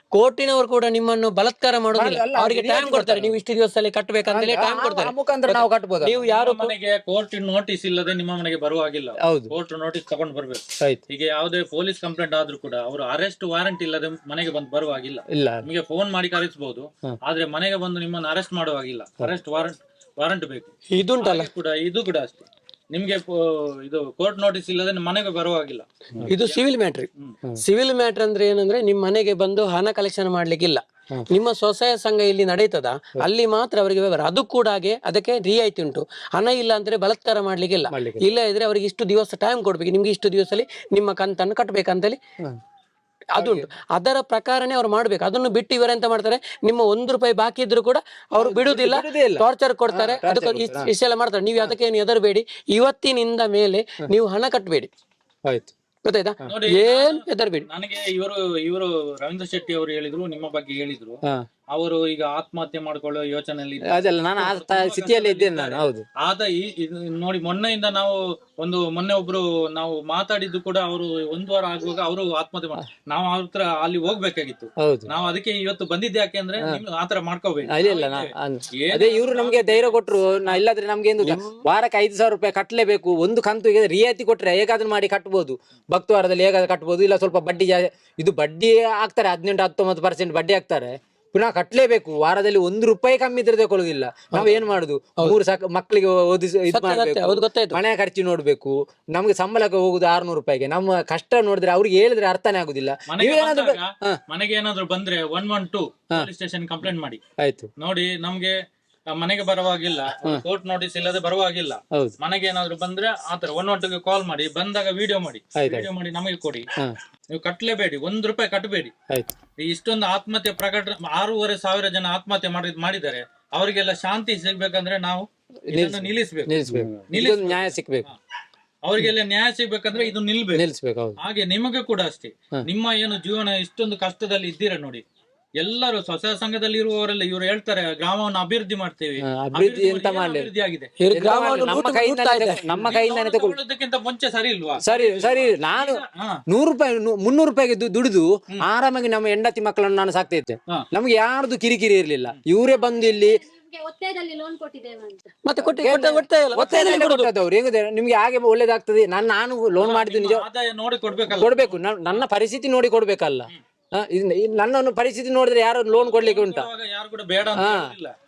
ಕೋರ್ಟಿನವರು ಕೂಡ ನಿಮ್ಮನ್ನು ಬಲತ್ಕಾರ ಮಾಡೋದಿಲ್ಲ. ಅವರಿಗೆ ಟೈಮ್ ಕೊಡ್ತಾರೆ. ನೀವು ಇಷ್ಟು ದಿವಸದಲ್ಲಿ ಕಟ್ಟಬೇಕಂತೇಳಿ ಟೈಮ್ ಕೊಡ್ತಾರೆ. ಮುಖಾಂತರ ನಾವು ಕಟ್ಬೋದು. ನೀವು ಯಾರು ಮನೆಗೆ ಕೋರ್ಟ್ ನೋಟಿಸ್ ಇಲ್ಲದೆ ನಿಮ್ಮ ಮನೆಗೆ ಬರುವಾಗಿಲ್ಲ. ಹೌದು. ಕೋರ್ಟ್ ನೋಟಿಸ್ ತಗೊಂಡು ಬರ್ಬೇಕು. ಆಯ್ತು. ಈಗ ಯಾವುದೇ ಪೊಲೀಸ್ ಕಂಪ್ಲೇಂಟ್ ಆದ್ರೂ ಕೂಡ ಅವರು ಅರೆಸ್ಟ್ ವಾರಂಟ್ ಇಲ್ಲದೆ ಮನೆಗೆ ಬಂದು ಬರುವಾಗಿಲ್ಲ. ಇಲ್ಲ. ನಿಮಗೆ ಫೋನ್ ಮಾಡಿ ಕರೆಸಬಹುದು ಆದ್ರೆ ಮನೆಗೆ ಬಂದು ನಿಮ್ಮನ್ನು ಅರೆಸ್ಟ್ ಮಾಡುವಾಗಿಲ್ಲ ಅರೆಸ್ಟ್ ವಾರಂಟ್ ವಾರಂಟ್ ಬೇಕು. ಇದುಂಟಲ್ಲ? ಕೂಡ ಇದು ಕೂಡ ಅಷ್ಟೇ. ನಿಮ್ಗೆ ಪೋ- ಇದು ಕೋರ್ಟ್ ನೋಟಿಸ್ ಇಲ್ಲದೆ ನಿಮ್ಮ ಮನೆಗೆ ಬರುವಾಗಿಲ್ಲ ಇದು ಸಿವಿಲ್ ಮ್ಯಾಟ್ರಿ ಸಿವಿಲ್ ಮ್ಯಾಟ್ರ್ ಅಂದ್ರೆ ಏನಂದ್ರೆ ನಿಮ್ ಮನೆಗೆ ಬಂದು ಹಣ ಕಲೆಕ್ಷನ್ ಮಾಡ್ಲಿಕ್ಕಿಲ್ಲ. ನಿಮ್ಮ ಸ್ವಸಹಾಯ ಸಂಘ ಇಲ್ಲಿ ನಡೀತದ ಅಲ್ಲಿ ಮಾತ್ರ ಅವರಿಗೆ ವ್ಯವಹಾರ. ಅದು ಕೂಡ ಹಾಗೆ ಅದಕ್ಕೆ ರಿಯಾಯಿತಿ ಉಂಟು. ಹಣ ಇಲ್ಲ ಅಂದ್ರೆ ಬಲತ್ಕಾರ ಮಾಡ್ಲಿಕ್ಕಿಲ್ಲ. ಇಲ್ಲ ಇದ್ರೆ ಅವರಿಗೆ ಇಷ್ಟು ದಿವಸ ಟೈಮ್ ಕೊಡ್ಬೇಕು. ನಿಮ್ಗೆ ಇಷ್ಟು ದಿವಸದಲ್ಲಿ ನಿಮ್ಮ ಕಂತನ್ನು ಕಟ್ಟಬೇಕಂತೇಳಿ ಅದುಂಟು ಅದರ ಪ್ರಕಾರನೇ ಅವ್ರು ಮಾಡ್ಬೇಕು. ಅದನ್ನು ಬಿಟ್ಟು ಇವರೆಂತ ಮಾಡ್ತಾರೆ? ನಿಮ್ಮ ಒಂದು ರೂಪಾಯಿ ಬಾಕಿ ಇದ್ರು ಕೂಡ ಅವರು ಬಿಡುದಿಲ್ಲ ಟಾರ್ಚರ್ ಕೊಡ್ತಾರೆ ಅದಕ್ಕೆ ಇಷ್ಟ್- ಇಷ್ಟೆಲ್ಲ ಮಾಡ್ತಾರೆ. ನೀವು ಅದಕ್ಕೆ ಏನು ಹೆದರಬೇಡಿ. ಇವತ್ತಿನಿಂದ ಮೇಲೆ ನೀವು ಹಣ ಕಟ್ಟಬೇಡಿ ಆಯ್ತು. ಗೊತ್ತಾಯ್ತಾ? ನೋಡಿ, ಏನ್ ಹೆದರ್ಬೇಡಿ. ನನಗೆ ಇವರು ಇವರು ರವೀಂದ್ರ ಶೆಟ್ಟಿ ಅವರು ಹೇಳಿದ್ರು ನಿಮ್ಮ ಬಗ್ಗೆ ಹೇಳಿದ್ರು. ಹಾ. ಅವರು ಈಗ ಆತ್ಮಹತ್ಯೆ ಮಾಡ್ಕೊಳ್ಳೋ ಯೋಚನೆಯಲ್ಲಿ. ಅದಲ್ಲ ನಾನು ಆ ತ- ಸ್ಥಿತಿಯಲ್ಲಿ ಇದ್ದೇನೆ ನಾನು ಹೌದು. ಆದ ಈ ಇದು ನೋಡಿ ಮೊನ್ನೆಯಿಂದ ನಾವು ಒಂದು ಮೊನ್ನೆ ಒಬ್ರು ನಾವು ಮಾತಾಡಿದ್ದು ಕೂಡ ಅವರು ಒಂದು ವಾರ ಆಗುವಾಗ ಅವರು ಆತ್ಮಹತ್ಯೆ ಮಾಡ ನಾವು ಅವ್ರ ಹತ್ರ ಅಲ್ಲಿ ಹೋಗ್ಬೇಕಾಗಿತ್ತು. ಹೌದು. ನಾವು ಅದಕ್ಕೆ ಇವತ್ತು ಬಂದಿದ್ದೆ ಯಾಕೆ ಅಂದ್ರೆ ನೀವು ಆತರ ಮಾಡ್ಕೋಬೇಕು. ಇಲ್ಲ ಇಲ್ಲ ನಾ- ಅನ್- ಅದೇ ಇವರು ನಮ್ಗೆ ಧೈರ್ಯ ಕೊಟ್ರು ನಾ ಇಲ್ಲಾದ್ರೆ ನಮ್ಗೆ ಏನು ವಾರಕ್ಕೆ ಐದು ಸಾವಿರ ರೂಪಾಯಿ ಕಟ್ಟಲೇಬೇಕು ಒಂದು ಕಂತು ಈಗ ರಿಯಾಯಿತಿ ಕೊಟ್ರೆ ಹೇಗಾದ್ರೂ ಮಾಡಿ ಕಟ್ಬೋದು. ಭಕ್ತವಾರದಲ್ಲಿ ಹೇಗಾದ್ರೂ ಕಟ್ಬೋದು ಇಲ್ಲ ಸ್ವಲ್ಪ ಬಡ್ಡಿ ಜಾ ಇದು ಬಡ್ಡಿ ಹಾಕ್ತಾರೆ ಹದಿನೆಂಟು ಹತ್ತೊಂಬತ್ತು ಪರ್ಸೆಂಟ್ ಬಡ್ಡಿ ಹಾಕ್ತಾರೆ. ಪುನಃ ಕಟ್ಲೇಬೇಕು. ವಾರದಲ್ಲಿ ಒಂದು ರೂಪಾಯಿ ಕಮ್ಮಿ ಇದ್ರೆ ತಗೊಳ್ಳೋದಿಲ್ಲ ನಾವ್ ಏನ್ ಮಾಡುದು? ಮೂರು ಸಾಕ ಮಕ್ಕಳಿಗೆ ಓದಿಸಿ ಇದು ಸತ್ಯ, ಸತ್ಯ, ಹೌದು, ಮಾಡ್ಬೇಕು ಗೊತ್ತಾಯ್ತು. ಮನೆ ಖರ್ಚು ನೋಡ್ಬೇಕು. ನಮ್ಗೆ ಸಂಬಳಕ್ಕೆ ಹೋಗುದು ಆರ್ನೂರು ರೂಪಾಯಿಗೆ. ನಮ್ಮ ಕಷ್ಟ ನೋಡಿದ್ರೆ ಅವ್ರಿಗೆ ಹೇಳಿದ್ರೆ ಅರ್ಥನೇ ಆಗುದಿಲ್ಲ. ಮನೆಗೆ ನೀವೇನಾದ್ರೂ ಬ- ಬಂದಾಗ ಹಾ. ಮನೆಗೆ ಏನಾದ್ರು ಬಂದ್ರೆ one one two police station complaint ಮಾಡಿ. ಆಯ್ತು. ನೋಡಿ ನಮ್ಗೆ ಮನೆಗೆ ಬರುವಾಗಿಲ್ಲ. ಕೋರ್ಟ್ ನೋಟಿಸ್ ಇಲ್ಲದೆ ಬರುವಾಗಿಲ್ಲ. ಮನೆಗೆ ಏನಾದ್ರು ಬಂದ್ರೆ ಆತರ ಒನ್ ಟೂಗೆ ಕಾಲ್ ಮಾಡಿ ಬಂದಾಗ ವಿಡಿಯೋ ಮಾಡಿ. ವಿಡಿಯೋ ಮಾಡಿ ನಮಗೆ ಕೊಡಿ. ನೀವು ಕಟ್ಟಲೇಬೇಡಿ ಒಂದ್ ರೂಪಾಯಿ ಕಟ್ಟಬೇಡಿ ಇಷ್ಟೊಂದು ಆತ್ಮಹತ್ಯೆ ಪ್ರಕಟ ಆರೂವರೆ ಸಾವಿರ ಜನ ಆತ್ಮಹತ್ಯೆ ಮಾಡಿ ಮಾಡಿದ್ದಾರೆ ಅವರಿಗೆಲ್ಲ ಶಾಂತಿ ಸಿಗ್ಬೇಕಂದ್ರೆ ನಾವು ಇದನ್ನು ನಿಲ್ಲಿಸ್ಬೇಕು. ನ್ಯಾಯ ಸಿಗ್ಬೇಕು. ಅವರಿಗೆಲ್ಲ ನ್ಯಾಯ ಸಿಗ್ಬೇಕಂದ್ರೆ ಇದು ನಿಲ್ಬೇಕು. ನಿಲ್ಸ್ಬೇಕು ಹಾಗೆ ನಿಮಗೆ ಕೂಡ ಅಷ್ಟೇ. ನಿಮ್ಮ ಏನು ಜೀವನ ಇಷ್ಟೊಂದು ಕಷ್ಟದಲ್ಲಿ ಇದ್ದೀರಾ ನೋಡಿ. ಎಲ್ಲರೂ ಸ್ವಸಹಾಯ ಸಂಘದಲ್ಲಿ ಇರುವವರೆಲ್ಲ ಇವರು ಹೇಳ್ತಾರೆ ಗ್ರಾಮವನ್ನು ಅಭಿವೃದ್ಧಿ ಮಾಡ್ತೇವೆ. ಅಭಿವೃದ್ಧಿ ಎಂತ ಏನು ಮಾಡ್ಲಿ? ಅಭಿವೃದ್ಧಿ ಆಗಿದೆ. ಇವ್ರು ಗ್ರಾಮವನ್ನು ನಮ್ಮ ಲೂಟಿ ಕೈಯಿಂದಾನೇ ಮಾಡ್ತಾ ತಗೊ- ಇದ್ದಾರೆ. ನಮ್ಮ ಕೈಯಿಂದಾನೇ ತಗೊಳ್ಳಿ ತಗೊಳ್ಳೋದಕ್ಕಿಂತ ಮುಂಚೆ ಸರಿ ಇಲ್ವಾ? ಸರಿ ಸರಿ ನಾನು ಹಾ. ನೂರು ರೂಪಾಯಿ ನು- ಮುನ್ನೂರು ರೂಪಾಯಿಗೆ ದು- ದುಡಿದು ಆರಾಮಾಗಿ ನಮ್ಮ ಹೆಂಡತಿ ಮಕ್ಕಳನ್ನು ನಾನು ಸಾಕ್ತಾ ಇದ್ದೆ ಹಾ. ನಮ್ಗೆ ಯಾರ್ದು ಕಿರಿಕಿರಿ ಇರ್ಲಿಲ್ಲ. ಇವರೇ ಬಂದು ಇಲ್ಲಿ ಒತ್ತಾಯದಲ್ಲಿ ಲೋನ್ ಕೊಟ್ಟಿದ್ದೇವೆ ಅಂತ. ಮತ್ತೆ ಕೊಟ್ಟಿ ಕೊಟ್ಟ- ಕೊಡ್ತಾ ಇಲ್ಲ. ಒತ್ತಾಯದಲ್ಲಿ ಕೊಟ್ಟದ್ದು ಹೆಂಗಿದೆ? ನಿಮ್ಗೆ ಹಾಗೆ ಒಳ್ಳೇದಾಗ್ತದೆ. ನಾನು ನಾನು ಲೋನ್ ಮಾಡಿದ್ದು ನಿಜ ಆದಾಯ ನೋಡಿ ಕೊಡ್ಬೇಕಲ್ಲ. ಕೊಡ್ಬೇಕು. ನನ್- ನನ್ನ ಪರಿಸ್ಥಿತಿ ನೋಡಿ ಕೊಡ್ಬೇಕಲ್ಲ. ಇದ್ ನನ್ನ ಪರಿಸ್ಥಿತಿ ನೋಡಿದ್ರೆ ಯಾರು ಲೋನ್ ಕೊಡ್ಲಿಕ್ಕೆ ಉಂಟಾ? ಕೊಡುವಾಗ ಯಾರು ಕೂಡ ಬೇಡ ಅಂತ ಹಾ.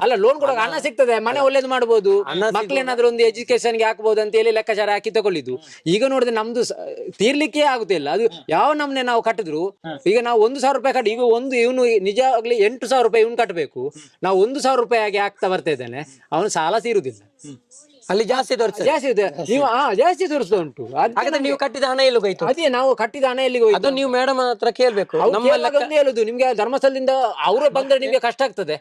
ಅಲ್ಲ ಲೋನ್ ಕೊಡುವಾಗ ಹಣ ಸಿಗ್ತದೆ ಮನೆ ಒಳ್ಳೇದು ಮಾಡಬಹುದು ಮಕ್ಳೇನಾದ್ರೂ ಒಂದು ಎಜುಕೇಶನ್ಗೆ ಹಾಕಬಹುದು ಅಂತ ಹೇಳಿ ಲೆಕ್ಕಾಚಾರ ಹಾಕಿ ತಗೊಳ್ಳಿದ್ದು. ಈಗ ನೋಡಿದ್ರೆ ನಮ್ದು ಸ- ತೀರ್ಲಿಕ್ಕೆ ಆಗುತ್ತಿಲ್ಲ. ಅದು ಯಾವ ನಮ್ನೆ ನಾವು ಕಟ್ಟಿದ್ರು ಈಗ ನಾವು ಒಂದು ಸಾವಿರ ರೂಪಾಯಿ ಕಟ್ಟಿ ಈಗ ಒಂದು ಇವನು ನಿಜವಾಗ್ಲಿ ಎಂಟು ಸಾವಿರ ರೂಪಾಯಿ ಇವನು ಕಟ್ಟಬೇಕು ನಾವು ಒಂದು ಸಾವಿರ ರೂಪಾಯಿ ಆಗಿ ಹಾಕ್ತಾ ಬರ್ತಾ ಇದ್ದೇನೆ. ಅವನು ಸಾಲ ತೀರುದಿಲ್ಲ ಅಲ್ಲಿ ಜಾಸ್ತಿ ತೋರಿಸ್ತದೆ ಜಾಸ್ತಿ ಇದೆ. ನೀವು ಹಾ ಜಾಸ್ತಿ ತೋರಿಸ್ತಾ ಉಂಟು. ಅದ್- ಹಾಗಾದ್ರೆ ನೀವು ಕಟ್ಟಿದ ಹಣ ಎಲ್ಲಿ ಹೋಯ್ತು ಅದೇ ನಾವು ಕಟ್ಟಿದ ಹಣ ಎಲ್ಲಿಗೆ ಹೋಯ್ತು? ಅದು ನೀವು ಮೇಡಮ್ ಹತ್ರ ಕೇಳ್ಬೇಕು. ಅವ್ರು ನಮ್ಮ ಕೇಳುವಾಗ ಲೆಕ್ಕ ಒಂದೇ ಹೇಳುದು. ನಿಮ್ಗೆ ಧರ್ಮಸ್ಥಳದಿಂದ ಅವರು ಬಂದ್ರೆ ನಿಮ್ಗೆ ಕಷ್ಟ ಆಗ್ತದೆ.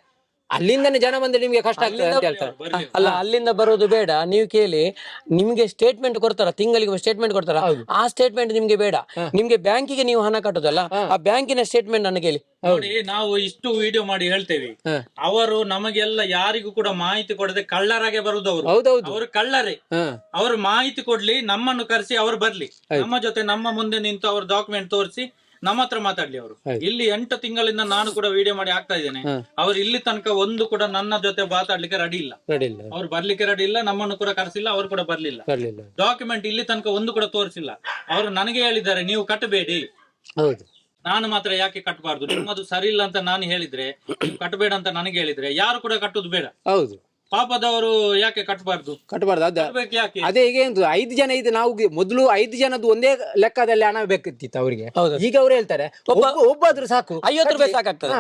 ಅಲ್ಲಿಂದನೇ ಜನ ಬಂದ್ರೆ ನಿಮ್ಗೆ ಕಷ್ಟ ಆಗ್ತದೆ ಅಂತ ಹೇಳ್ತಾರೆ. ಅಲ್ಲ ಅಲ್ಲಿಂದ ಬರೋದು ಬೇಡ. ನೀವು ಕೇಳಿ ನಿಮ್ಗೆ ಸ್ಟೇಟ್ಮೆಂಟ್ ಕೊಡ್ತಾರ ತಿಂಗಳಿಗೆ ಸ್ಟೇಟ್ಮೆಂಟ್ ಕೊಡ್ತಾರ. ಆ ಸ್ಟೇಟ್ಮೆಂಟ್ ನಿಮ್ಗೆ ಬೇಡ. ನಿಮ್ಗೆ ಬ್ಯಾಂಕಿಗೆ ನೀವು ಹಣ ಕಟ್ಟೋದಲ್ಲ ಆ ಬ್ಯಾಂಕಿನ ಸ್ಟೇಟ್ಮೆಂಟ್ ನನಗೆ ಕೇಳಿ ನೋಡಿ ನಾವು ಇಷ್ಟು ವಿಡಿಯೋ ಮಾಡಿ ಹೇಳ್ತೇವೆ. ಅವರು ನಮಗೆಲ್ಲ ಯಾರಿಗೂ ಕೂಡ ಮಾಹಿತಿ ಕೊಡದೆ ಕಳ್ಳರಾಗೆ ಬರುದು ಅವರು. ಹೌದೌದು. ಅವರು ಕಳ್ಳರೇ. ಅವರು ಮಾಹಿತಿ ಕೊಡ್ಲಿ ನಮ್ಮನ್ನು ಕರೆಸಿ ಅವರು ಬರ್ಲಿ. ನಮ್ಮ ಜೊತೆ ನಮ್ಮ ಮುಂದೆ ನಿಂತು ಅವ್ರ ಡಾಕ್ಯುಮೆಂಟ್ ತೋರಿಸಿ ನಮ್ಮ ಹತ್ರ ಮಾತಾಡ್ಲಿ ಅವರು. ಇಲ್ಲಿ ಎಂಟು ತಿಂಗಳಿಂದ ನಾನು ಕೂಡ ವಿಡಿಯೋ ಮಾಡಿ ಆಗ್ತಾ ಇದ್ದೇನೆ. ಅವ್ರು ಇಲ್ಲಿ ತನಕ ಒಂದು ಕೂಡ ನನ್ನ ಜೊತೆ ಮಾತಾಡ್ಲಿಕ್ಕೆ ರೆಡಿ ಇಲ್ಲ. ಅವ್ರು ಬರ್ಲಿಕ್ಕೆ ರೆಡಿ ಇಲ್ಲ ನಮ್ಮನ್ನು ಕೂಡ ಕರೆಸಿಲ್ಲ ಅವ್ರು ಕೂಡ ಬರ್ಲಿಲ್ಲ. ಡಾಕ್ಯುಮೆಂಟ್ ಇಲ್ಲಿ ತನಕ ಒಂದು ಕೂಡ ತೋರಿಸಿಲ್ಲ. ಅವರು ನನಗೆ ಹೇಳಿದ್ದಾರೆ ನೀವು ಕಟ್ಟಬೇಡಿ. ನಾನು ಮಾತ್ರ ಯಾಕೆ ಕಟ್ಟಬಾರ್ದು? ನಿಮ್ಮದು ಸರಿ ಇಲ್ಲ ಅಂತ ನಾನು ಹೇಳಿದ್ರೆ ನೀವು ಕಟ್ಟಬೇಡ ಅಂತ ನನಗೆ ಹೇಳಿದ್ರೆ ಯಾರು ಕೂಡ ಕಟ್ಟುದು ಬೇಡ. ಹೌದು. ಪಾಪದವರು ಯಾಕೆ ಕಟ್ಟಬಾರ್ದು ಕಟ್ಟಬಾರ್ದು ಅದ. ಕಟ್ಬೇಕು ಯಾಕೆ? ಅದೇ ಈಗ ಏನು ಐದು ಜನ ಇದು ನಾವು ಮೊದಲು ಐದು ಜನದ್ದು ಒಂದೇ ಲೆಕ್ಕದಲ್ಲಿ ಹಣ ಬೇಕಿತ್ತು ಅವರಿಗೆ. ಹೌದು. ಈಗ ಅವ್ರು ಹೇಳ್ತಾರೆ ಒಬ್ಬ ಒಬ್ಬಾದ್ರೂ ಸಾಕು. ಐವತ್ತು ರೂಪಾಯಿ ಸಾಕಾಗ್ತದೆ.